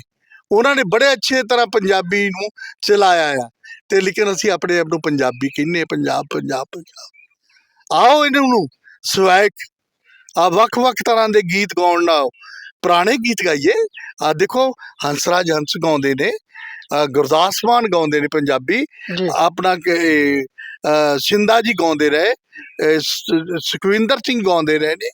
ਉਹਨਾਂ ਨੇ ਬੜੇ ਅੱਛੇ ਤਰ੍ਹਾਂ ਪੰਜਾਬੀ ਨੂੰ ਚਲਾਇਆ ਆ ਤੇ ਲੇਕਿਨ ਅਸੀਂ ਆਪਣੇ ਆਪ ਨੂੰ ਪੰਜਾਬੀ ਕਹਿੰਦੇ ਹਾਂ, ਪੰਜਾਬ ਪੰਜਾਬ ਪੰਜਾਬ। ਆਓ ਇਹਨਾਂ ਨੂੰ ਸਵੈਕ ਆ ਵੱਖ-ਵੱਖ ਤਰ੍ਹਾਂ ਦੇ ਗੀਤ ਗਾਉਣ ਨਾਲ ਪੁਰਾਣੇ ਗੀਤ ਗਾਈਏ। ਆ ਦੇਖੋ ਹੰਸਰਾਜ ਹੰਸ ਗਾਉਂਦੇ ਨੇ। ਗੁਰਦਾਸ ਮਾਨ ਗਾਉਂਦੇ ਨੇ ਪੰਜਾਬੀ। ਆਪਣਾ ਸਿੰਧਾ ਜੀ ਗਾਉਂਦੇ ਰਹੇ ਸੁਖਵਿੰਦਰ ਸਿੰਘ ਗਾਉਂਦੇ ਰਹੇ ਨੇ।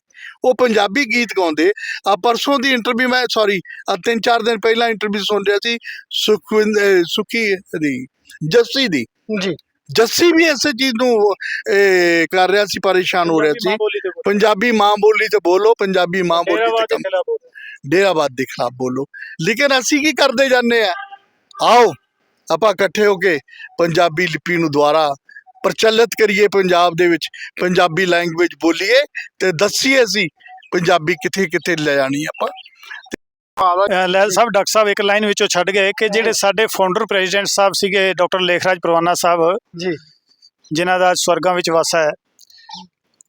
ਉਹ ਪੰਜਾਬੀ ਗੀਤ ਗਾਉਂਦੇ। ਆ ਪਰਸੋਂ ਦੀ ਇੰਟਰਵਿਊ ਮੈਂ ਸੌਰੀ ਆ ਤਿੰਨ ਚਾਰ ਦਿਨ ਪਹਿਲਾਂ ਇੰਟਰਵਿਊ ਸੁਣ ਰਿਹਾ ਸੀ ਸੁਖਵਿੰਦਰ ਸੁਖੀ ਦੀ ਜੱਸੀ ਦੀ। ਜੀ। ਜੱਸੀ ਵੀ ਇਸੇ ਚੀਜ਼ ਨੂੰ ਕਰ ਰਿਹਾ ਸੀ ਪਰੇਸ਼ਾਨ ਹੋ ਰਿਹਾ ਸੀ। ਪੰਜਾਬੀ ਮਾਂ ਬੋਲੀ। ਤੇ ਬੋਲੋ ਪੰਜਾਬੀ ਮਾਂ ਬੋਲੀ ਤੇ ਕੰਮ ਡੇਰਾਬਾਦ ਦੇ ਖਿਲਾਫ ਬੋਲੋ। ਲੇਕਿਨ ਅਸੀਂ ਕੀ ਕਰਦੇ ਜਾਂਦੇ ਆ? ਆਓ ਆਪਾਂ ਇਕੱਠੇ ਹੋ ਕੇ ਪੰਜਾਬੀ ਲਿਪੀ ਨੂੰ ਦੁਆਰਾ ਪ੍ਰਚਲਿਤ ਕਰੀਏ ਪੰਜਾਬ ਦੇ ਵਿੱਚ ਪੰਜਾਬੀ ਲੈਂਗੁਏਜ ਬੋਲੀਏ ਤੇ ਦੱਸੀਏ ਅਸੀਂ ਪੰਜਾਬੀ ਕਿੱਥੇ ਕਿੱਥੇ ਲੈ ਜਾਣੀ ਆਪਾਂ। ਲੈਲ ਸਾਹਿਬ ਡਾਕਟਰ ਸਾਹਿਬ ਇੱਕ ਲਾਈਨ ਵਿੱਚੋਂ ਛੱਡ ਗਏ ਕਿ ਜਿਹੜੇ ਸਾਡੇ ਫਾਊਂਡਰ ਪ੍ਰੈਜ਼ੀਡੈਂਟ ਸਾਹਿਬ ਸੀਗੇ ਡਾਕਟਰ ਲੇਖਰਾਜ ਪਰਵਾਨਾ ਸਾਹਿਬ ਜੀ। ਜਿਨ੍ਹਾਂ ਦਾ ਸਵਰਗਾਂ ਵਿੱਚ ਵਾਸਾ ਹੈ।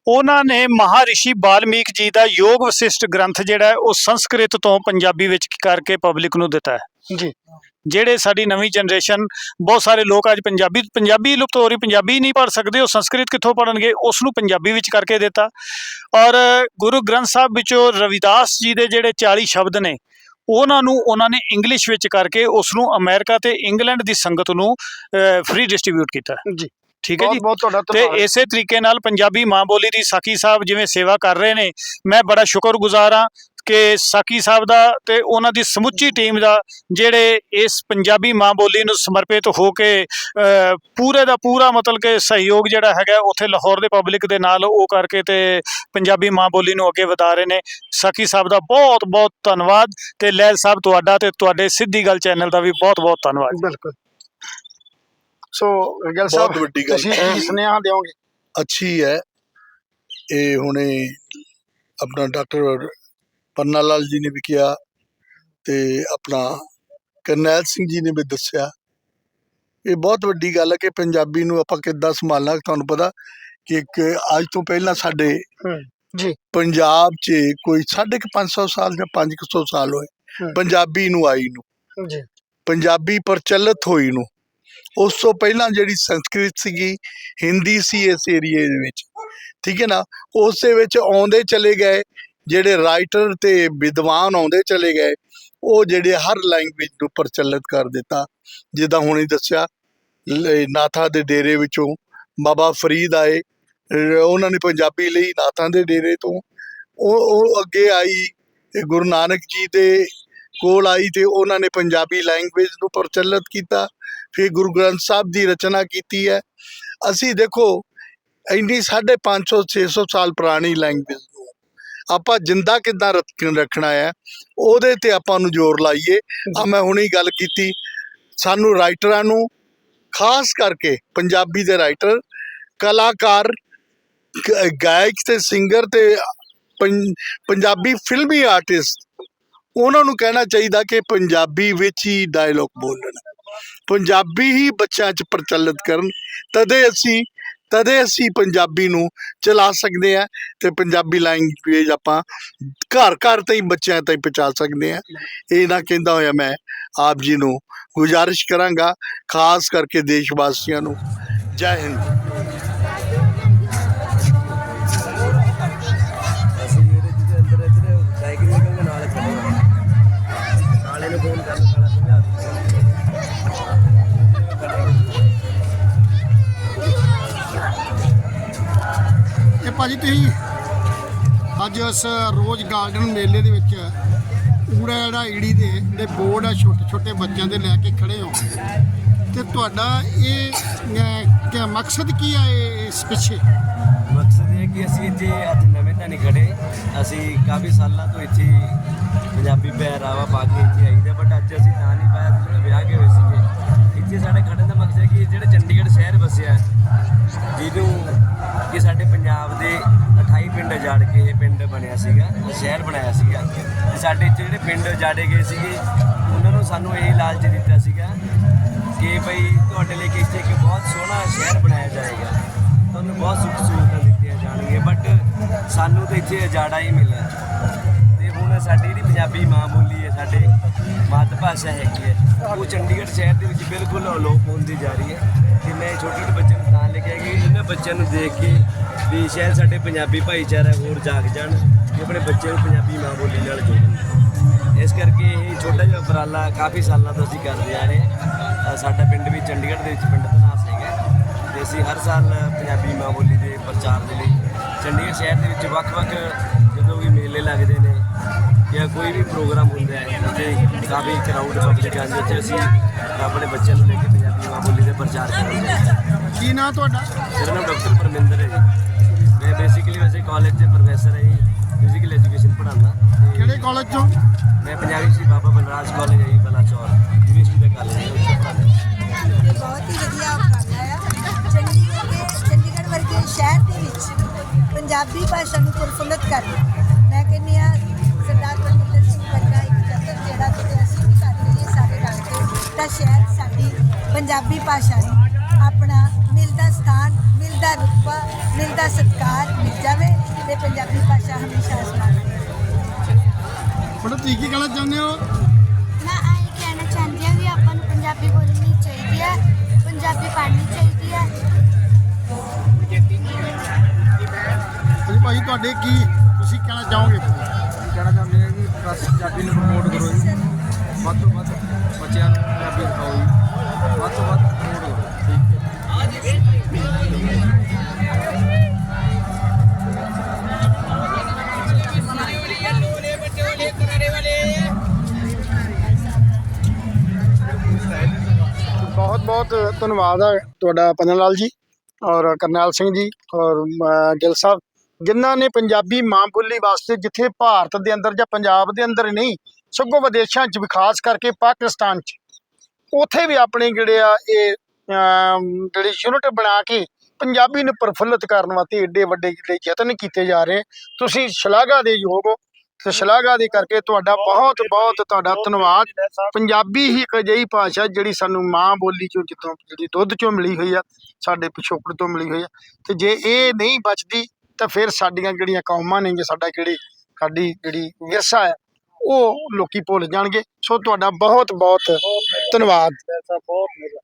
ਉਹਨਾਂ ਨੇ ਮਹਾਰਿਸ਼ੀ ਬਾਲਮੀਕ ਜੀ ਦਾ ਯੋਗ ਵਸਿਸ਼ਟ ਗ੍ਰੰਥ ਜਿਹੜਾ ਉਹ ਸੰਸਕ੍ਰਿਤ ਤੋਂ ਪੰਜਾਬੀ ਵਿੱਚ ਕਰਕੇ ਪਬਲਿਕ ਨੂੰ ਦਿੱਤਾ ਹੈ। ਜੀ। ਜਿਹੜੇ ਸਾਡੀ ਨਵੀਂ ਜਨਰੇਸ਼ਨ ਬਹੁਤ ਸਾਰੇ ਲੋਕ ਅੱਜ ਪੰਜਾਬੀ ਪੰਜਾਬੀ ਲੁਪਤ ਹੋ ਰਹੀ ਪੰਜਾਬੀ ਨਹੀਂ ਪੜ੍ਹ ਸਕਦੇ ਉਹ ਸੰਸਕ੍ਰਿਤ ਕਿੱਥੋਂ ਪੜ੍ਹਨਗੇ ਉਸ ਨੂੰ ਪੰਜਾਬੀ ਵਿੱਚ ਕਰਕੇ ਦਿੱਤਾ। ਔਰ ਗੁਰੂ ਗ੍ਰੰਥ ਸਾਹਿਬ ਵਿੱਚੋਂ ਰਵਿਦਾਸ ਜੀ ਦੇ ਜਿਹੜੇ 40 ਸ਼ਬਦ ਨੇ ਉਹਨਾਂ ਨੂੰ ਉਹਨਾਂ ਨੇ ਇੰਗਲਿਸ਼ ਵਿੱਚ ਕਰਕੇ ਉਸ ਨੂੰ ਅਮਰੀਕਾ ਤੇ ਇੰਗਲੈਂਡ ਦੀ ਸੰਗਤ ਨੂੰ ਫ੍ਰੀ ਡਿਸਟ੍ਰੀਬਿਊਟ ਕੀਤਾ। ਜੀ। ਠੀਕ ਹੈ ਜੀ? ਬਹੁਤ ਤੁਹਾਡਾ ਤੇ ਧੰਨਵਾਦ। ਇਸੇ ਤਰੀਕੇ ਨਾਲ ਪੰਜਾਬੀ ਮਾਂ ਬੋਲੀ ਦੀ ਸਾਕੀ ਸਾਹਿਬ ਜਿਵੇਂ ਸੇਵਾ ਕਰ ਰਹੇ ਨੇ ਮੈਂ ਬੜਾ ਸ਼ੁਕਰਗੁਜ਼ਾਰ ਹਾਂ ਕਿ ਸਾਕੀ ਸਾਹਿਬ ਦਾ ਤੇ ਉਹਨਾਂ ਦੀ ਸਮੁੱਚੀ ਟੀਮ ਦਾ ਜਿਹੜੇ ਇਸ ਪੰਜਾਬੀ ਮਾਂ ਬੋਲੀ ਨੂੰ ਸਮਰਪਿਤ ਹੋ ਕੇ ਪੂਰੇ ਦਾ ਪੂਰਾ ਮਤਲਬ ਕਿ ਸਹਿਯੋਗ ਜਿਹੜਾ ਹੈਗਾ ਉੱਥੇ ਲਾਹੌਰ ਦੇ ਪਬਲਿਕ ਦੇ ਨਾਲ ਉਹ ਕਰਕੇ ਤੇ ਪੰਜਾਬੀ ਮਾਂ ਬੋਲੀ ਨੂੰ ਅੱਗੇ ਵਧਾ ਰਹੇ ਨੇ। ਸਾਕੀ ਸਾਹਿਬ ਦਾ ਬਹੁਤ ਬਹੁਤ ਧੰਨਵਾਦ ਤੇ ਲੈਲ ਸਾਹਿਬ ਤੁਹਾਡਾ ਤੇ ਤੁਹਾਡੇ ਸਿੱਧੀ ਗੱਲ ਚੈਨਲ ਦਾ ਵੀ ਬਹੁਤ ਬਹੁਤ ਧੰਨਵਾਦ। ਬਿਲਕੁਲ। ਸੋ ਗਿਲ ਬਹੁਤ ਸਾਹਿਬ ਵੱਡੀ ਗੱਲ ਤੁਸੀਂ ਕੀ ਸੁਨੇਹਾ ਦਿਓਗੇ? ਅੱਛੀ ਹੈ। ਇਹ ਹੁਣੇ ਆਪਣਾ ਡਾਕਟਰ ਪੰਨਾ ਲਾਲ ਜੀ ਨੇ ਵੀ ਕਿਹਾ ਤੇ ਆਪਣਾ ਕਰਨੈਲ ਸਿੰਘ ਜੀ ਨੇ ਵੀ ਦੱਸਿਆ। ਇਹ ਬਹੁਤ ਵੱਡੀ ਗੱਲ ਹੈ ਕਿ ਪੰਜਾਬੀ ਨੂੰ ਆਪਾਂ ਕਿੱਦਾਂ ਸੰਭਾਲਣਾ ਤੁਹਾਨੂੰ ਪਤਾ ਕਿ ਇੱਕ ਅੱਜ ਤੋਂ ਪਹਿਲਾਂ ਸਾਡੇ ਜੀ। ਪੰਜਾਬ 'ਚ ਕੋਈ ਸਾਢੇ ਕੁ 500 ਸਾਲ ਜਾਂ 500 ਸਾਲ ਹੋਏ। ਪੰਜਾਬੀ ਨੂੰ ਆਈ ਨੂੰ। ਜੀ। ਪੰਜਾਬੀ ਪ੍ਰਚਲਿਤ ਹੋਈ ਨੂੰ। ਉਸ ਤੋਂ ਪਹਿਲਾਂ ਜਿਹੜੀ ਸੰਸਕ੍ਰਿਤ ਸੀਗੀ, ਹਿੰਦੀ ਸੀ ਇਸ ਏਰੀਏ ਦੇ ਵਿੱਚ, ਠੀਕ ਹੈ ਨਾ? ਉਸ ਦੇ ਵਿੱਚ ਆਉਂਦੇ ਚਲੇ ਗਏ, ਜਿਹੜੇ ਰਾਈਟਰ ਤੇ ਵਿਦਵਾਨ ਆਉਂਦੇ ਚਲੇ ਗਏ, ਉਹ ਜਿਹੜੇ ਹਰ ਲੈਂਗੁਏਜ ਨੂੰ ਪ੍ਰਚਲਿਤ ਕਰ ਦਿੱਤਾ। ਜਿੱਦਾਂ ਹੁਣੇ ਦੱਸਿਆ, ਲ- ਨਾਥਾ ਦੇ ਡੇਰੇ ਵਿੱਚੋਂ ਬਾਬਾ ਫਰੀਦ ਆਏ ਉਹਨਾਂ ਨੇ ਪੰਜਾਬੀ ਲਈ ਨਾਥਾਂ ਦੇ ਡੇਰੇ ਤੋਂ, ਉਹ ਉਹ ਅੱਗੇ ਆਈ ਗੁਰੂ ਨਾਨਕ ਜੀ ਦੇ ਕੋਲ ਆਈ, ਤੇ ਉਹਨਾਂ ਨੇ ਪੰਜਾਬੀ ਲੈਂਗੁਏਜ ਨੂੰ ਪ੍ਰਚਲਿਤ ਕੀਤਾ। ਫਿਰ ਗੁਰੂ ਗ੍ਰੰਥ ਸਾਹਿਬ ਦੀ ਰਚਨਾ ਕੀਤੀ ਹੈ। ਅਸੀਂ ਦੇਖੋ ਇੰਨੀ 550 600 ਸਾਲ ਪੁਰਾਣੀ ਲੈਂਗੁਏਜ ਨੂੰ ਆਪਾਂ ਜਿੰਦਾ ਕਿੱਦਾਂ ਰੱਖ- ਰੱਖਣਾ ਹੈ ਉਹਦੇ ਤੇ ਆਪਾਂ ਨੂੰ ਜ਼ੋਰ ਲਾਈਏ। ਆ ਮੈਂ ਹੁਣੇ ਗੱਲ ਕੀਤੀ ਸਾਨੂੰ ਰਾਈਟਰਾਂ ਨੂੰ ਖਾਸ ਕਰਕੇ ਪੰਜਾਬੀ ਦੇ ਰਾਈਟਰ ਕਲਾਕਾਰ ਗਾਇਕ ਤੇ ਸਿੰਗਰ ਤੇ ਪੰਜਾਬੀ ਫਿਲਮੀ ਆਰਟਿਸਟ ਉਹਨਾਂ ਨੂੰ ਕਹਿਣਾ ਚਾਹੀਦਾ ਕਿ ਪੰਜਾਬੀ ਵਿੱਚ ਹੀ ਡਾਇਲੋਗ ਬੋਲਣ। ਪੰਜਾਬੀ ਹੀ ਬੱਚਿਆਂ 'ਚ ਪ੍ਰਚਲਿਤ ਕਰਨ, ਤਦੇ ਅਸੀਂ ਤਦੇ ਅਸੀਂ ਪੰਜਾਬੀ ਨੂੰ ਚਲਾ ਸਕਦੇ ਆ ਤੇ ਪੰਜਾਬੀ ਲੈਂਗੁਏਜ ਆਪਾਂ ਘਰ ਘਰ ਤਾਈਂ ਬੱਚਿਆਂ ਤਾਈਂ ਪਹੁੰਚਾ ਸਕਦੇ ਆ ਇਹ ਨਾ ਕਹਿੰਦਾ ਹੋਇਆ ਮੈਂ ਆਪ ਜੀ ਨੂੰ ਗੁਜ਼ਾਰਿਸ਼ ਕਰਾਂਗਾ, ਖਾਸ ਕਰਕੇ ਦੇਸ਼ ਵਾਸੀਆਂ ਨੂੰ। ਜੈ ਹਿੰਦ। ਭਾਜੀ ਤੁਸੀਂ ਅੱਜ ਇਸ ਰੋਜ਼ ਗਾਰਡਨ ਮੇਲੇ ਦੇ ਵਿੱਚ ਊੜਾ ਜਿਹੜਾ ਈੜੀ ਦੇ ਜਿਹੜੇ ਬੋਰਡ ਆ ਛੋਟੇ ਛੋਟੇ ਬੱਚਿਆਂ ਦੇ ਲੈ ਕੇ ਖੜੇ ਹੋ। ਤੇ ਤੁਹਾਡਾ ਇਹ ਅਹ, ਮਕਸਦ ਕੀ ਆ ਇਹ- ਇਸ ਪਿੱਛੇ? ਮਕਸਦ ਇਹ ਹੈ ਕਿ ਅਸੀਂ ਇੱਥੇ ਅੱਜ ਨਵੇਂ ਤਾਂ ਨਹੀਂ ਖੜੇ। ਅਸੀਂ ਕਾਫੀ ਸਾਲਾਂ ਤੋਂ ਇੱਥੇ ਪੰਜਾਬੀ ਪਹਿਰਾਵਾ ਪਾ ਕੇ ਇੱਥੇ ਆਈਦਾ ਬਟ ਅੱਜ ਅਸੀਂ ਤਾਂ ਨਹੀਂ ਪਾਇਆ ਕਿ ਜਿਹੜੇ ਵਿਆਹ ਕੇ ਹੋਏ ਸੀਗੇ। ਇੱਥੇ ਸਾਡੇ ਖੜਨ ਦਾ ਮਕਸਦ ਹੈ ਕਿ, ਜਿਹੜਾ ਚੰਡੀਗੜ੍ਹ ਸ਼ਹਿਰ ਵਸਿਆ ਜਿਹਨੂੰ ਕਿ ਸਾਡੇ ਪੰਜਾਬ ਦੇ 28 ਪਿੰਡ ਉਜਾੜ ਕੇ ਇਹ ਪਿੰਡ ਬਣਿਆ ਸੀਗਾ ਸ਼ਹਿਰ ਬਣਾਇਆ ਸੀਗਾ। ਤੇ ਸਾਡੇ ਇੱਥੇ ਜਿਹੜੇ ਪਿੰਡ ਉਜਾੜੇ ਗਏ ਸੀਗੇ, ਉਹਨਾਂ ਨੂੰ ਸਾਨੂੰ ਇਹ ਲਾਲਚ ਦਿੱਤਾ ਸੀਗਾ ਕਿ ਭਈ ਤੁਹਾਡੇ ਲਈ ਇੱਥੇ ਇੱਕ ਬਹੁਤ ਸੋਹਣਾ ਸ਼ਹਿਰ ਬਣਾਇਆ ਜਾਏਗਾ। ਤੁਹਾਨੂੰ ਬਹੁਤ ਸੁੱਖ ਸਹੂਲਤਾਂ ਦਿੱਤੀਆਂ ਜਾਣਗੀਆਂ ਬਟ ਸਾਨੂੰ ਤਾਂ ਇੱਥੇ ਅਜਾੜਾ ਹੀ ਮਿਲਿਆ। ਸਾਡੀ ਜਿਹੜੀ ਪੰਜਾਬੀ ਮਾਂ ਬੋਲੀ ਹੈ, ਸਾਡੇ ਮਾਤ ਭਾਸ਼ਾ ਹੈਗੀ ਹੈ, ਉਹ ਚੰਡੀਗੜ੍ਹ ਸ਼ਹਿਰ ਦੇ ਵਿੱਚ ਬਿਲਕੁਲ ਅਲੋਪ ਹੁੰਦੀ ਜਾ ਰਹੀ ਹੈ ਤੇ ਮੈਂ ਛੋਟੇ ਛੋਟੇ ਬੱਚਿਆਂ ਨੂੰ ਤਾਂ ਲੈ ਕੇ ਆਇਆ ਕਿ ਇਹਨਾਂ ਬੱਚਿਆਂ ਨੂੰ ਦੇਖ ਕੇ ਵੀ ਸ਼ਾਇਦ ਸਾਡੇ ਪੰਜਾਬੀ ਭਾਈਚਾਰਾ ਹੋਰ ਜਾਗ ਜਾਣ ਕਿ ਆਪਣੇ ਬੱਚਿਆਂ ਨੂੰ ਪੰਜਾਬੀ ਮਾਂ ਬੋਲੀ ਨਾਲ ਜੋੜਨ। ਇਸ ਕਰਕੇ ਇਹ ਛੋਟਾ ਜਿਹਾ ਉਪਰਾਲਾ ਕਾਫੀ ਸਾਲਾਂ ਤੋਂ ਅਸੀਂ ਕਰਦੇ ਆ ਰਹੇ ਹਾਂ। ਸਾਡਾ ਪਿੰਡ ਵੀ ਚੰਡੀਗੜ੍ਹ ਦੇ ਵਿੱਚ ਪਿੰਡ ਧਨਾਸ ਹੈਗਾ ਤੇ ਅਸੀਂ ਹਰ ਸਾਲ ਪੰਜਾਬੀ ਮਾਂ ਬੋਲੀ ਦੇ ਪ੍ਰਚਾਰ ਦੇ ਲਈ ਚੰਡੀਗੜ੍ਹ ਸ਼ਹਿਰ ਦੇ ਵਿੱਚ ਵੱਖ-ਵੱਖ ਜਦੋਂ ਵੀ ਮੇਲੇ ਲੱਗਦੇ ਨੇ ਜਾਂ ਕੋਈ ਵੀ ਪ੍ਰੋਗਰਾਮ ਹੁੰਦਾ ਹੈ ਉੱਥੇ ਕਾਫੀ ਕਰਾਊਡ ਪਬਲਿਕ ਆਉਂਦੀ ਉੱਥੇ ਅਸੀਂ ਆਪਣੇ ਬੱਚਿਆਂ ਨੂੰ ਲੈ ਕੇ ਪੰਜਾਬੀ ਮਾਂ ਬੋਲੀ ਦੇ ਪ੍ਰਚਾਰ ਕਰਦੇ ਹਾਂ ਕੀ ਨਾਂ ਤੁਹਾਡਾ? ਮੇਰਾ ਨਾਮ ਡਾਕਟਰ ਪਰਮਿੰਦਰ ਹੈ ਜੀ। ਮੈਂ ਬੇਸਿਕਲੀ ਵੈਸੇ ਕਾਲਜ ਦੇ ਪ੍ਰੋਫੈਸਰ ਹਾਂ ਜੀ ਫਿਜ਼ੀਕਲ ਐਜੂਕੇਸ਼ਨ ਪੜ੍ਹਾਉਂਦਾ। ਕਿਹੜੇ ਕਾਲਜ ਚੋਂ? ਮੈਂ ਪੰਜਾਬੀ ਸੀ ਬਾਬਾ ਬਲਰਾਜ ਕਾਲਜ ਹੈ ਜੀ ਬਲਾਚੌਰ ਯੂਨੀਵਰਸਿਟੀ ਦਾ ਕਾਲਜ ਹੈ ਉੱਥੇ ਪੜ੍ਹਾਉਂਦਾ। ਇਹ ਬਹੁਤ ਹੀ ਵਧੀਆ ਉਪਰਾਲਾ ਆ। ਚੰਡੀਗੜ੍ਹ ਦੇ ਚੰਡੀਗੜ੍ਹ ਵਰਗੇ ਸ਼ਹਿਰ ਦੇ ਵਿੱਚ ਪੰਜਾਬੀ ਭਾਸ਼ਾ ਨੂੰ ਪ੍ਰਫੁੱਲਤ ਕਰਨਾ। ਮੈਂ ਕਹਿੰਦੀ ਆ ਤਾਂ ਸ਼ਹਿਰ ਸਾਡੀ ਪੰਜਾਬੀ ਭਾਸ਼ਾ ਨੂੰ ਆਪਣਾ ਮਿਲਦਾ ਸਥਾਨ ਮਿਲਦਾ ਰੁਤਬਾ ਮਿਲਦਾ ਸਤਿਕਾਰ ਮਿਲ ਜਾਵੇ ਤੇ ਪੰਜਾਬੀ ਭਾਸ਼ਾ ਹਮੇਸ਼ਾ ਅਸਮਾਨ ਬੜਾ ਤੁਸੀਂ ਕੀ ਕਹਿਣਾ ਚਾਹੁੰਦੇ ਹੋ? ਮੈਂ ਇਹ ਕਹਿਣਾ ਚਾਹੁੰਦੀ ਹਾਂ ਵੀ ਆਪਾਂ ਨੂੰ ਪੰਜਾਬੀ ਬੋਲਣੀ ਚਾਹੀਦੀ ਹੈ ਪੰਜਾਬੀ ਪੜ੍ਹਨੀ ਚਾਹੀਦੀ ਹੈ। ਜੀ ਭਾਈ ਤੁਹਾਡੇ ਕੀ ਤੁਸੀਂ ਕਹਿਣਾ ਚਾਹੋਗੇ? ਕਹਿਣਾ ਚਾਹੁੰਦੇ ਹਾਂ ਕਿ ਬਸ ਪੰਜਾਬੀ ਨੂੰ ਪ੍ਰਮੋਟ ਕਰੋ ਜੀ। ਵੱਧ ਤੋਂ ਵੱਧ ਬੱਚਿਆਂ ਨੂੰ ਪੰਜਾਬੀ ਸਿਖਾਓ ਜੀ। ਵੱਧ ਤੋਂ ਵੱਧ ਪ੍ਰਮੋਟ ਕਰੋ ਠੀਕ ਹੈ ਬਹੁਤ ਬਹੁਤ ਧੰਨਵਾਦ ਹੈ ਤੁਹਾਡਾ ਪਨਨ ਲਾਲ ਜੀ ਔਰ ਕਰਨੈਲ ਸਿੰਘ ਜੀ ਔਰ ਗਿੱਲ ਸਾਹਿਬ। ਜਿਨ੍ਹਾਂ ਨੇ ਪੰਜਾਬੀ ਮਾਂ ਬੋਲੀ ਵਾਸਤੇ ਜਿੱਥੇ ਭਾਰਤ ਦੇ ਅੰਦਰ ਜਾਂ ਪੰਜਾਬ ਦੇ ਅੰਦਰ ਨਹੀਂ ਸਗੋਂ ਵਿਦੇਸ਼ਾਂ 'ਚ ਵੀ ਖਾਸ ਕਰਕੇ ਪਾਕਿਸਤਾਨ 'ਚ। ਉਥੇ ਵੀ ਆਪਣੇ ਜਿਹੜੇ ਆ ਇਹ ਅਮ, ਜਿਹੜੀ ਯੂਨਿਟ ਬਣਾ ਕੇ ਪੰਜਾਬੀ ਨੂੰ ਪ੍ਰਫੁੱਲਤ ਕਰਨ ਵਾਸਤੇ ਏਡੇ ਵੱਡੇ ਜਿਹੜੇ ਯਤਨ ਕੀਤੇ ਜਾ ਰਹੇ ਤੁਸੀਂ ਸ਼ਲਾਘਾ ਦੇ ਯੋਗ ਹੋ ਤੇ ਸ਼ਲਾਘਾ ਦੇ ਕਰਕੇ ਤੁਹਾਡਾ ਬਹੁਤ ਬਹੁਤ ਤੁਹਾਡਾ ਧੰਨਵਾਦ। ਪੰਜਾਬੀ ਹੀ ਇੱਕ ਅਜਿਹੀ ਭਾਸ਼ਾ ਜਿਹੜੀ ਸਾਨੂੰ ਮਾਂ ਬੋਲੀ ਚੋਂ ਜਿੱਥੋਂ ਜਿਹੜੀ ਦੁੱਧ ਚੋਂ ਮਿਲੀ ਹੋਈ ਆ ਸਾਡੇ ਪਿਛੋਕੜ ਤੋਂ ਮਿਲੀ ਹੋਈ ਆ। ਤੇ ਜੇ ਇਹ ਨਹੀਂ ਬਚਦੀ ਤਾਂ ਫਿਰ ਸਾਡੀਆਂ ਜਿਹੜੀਆਂ ਕੌਮਾਂ ਨੇ ਜੇ ਸਾਡਾ ਜਿਹੜੀ ਸਾਡੀ ਜਿਹੜੀ ਵਿਰਸਾ ਹੈ ਉਹ ਲੋਕੀ ਭੁੱਲ ਜਾਣਗੇ। ਸੋ ਤੁਹਾਡਾ ਬਹੁਤ ਬਹੁਤ ਧੰਨਵਾਦ ਬਹੁਤ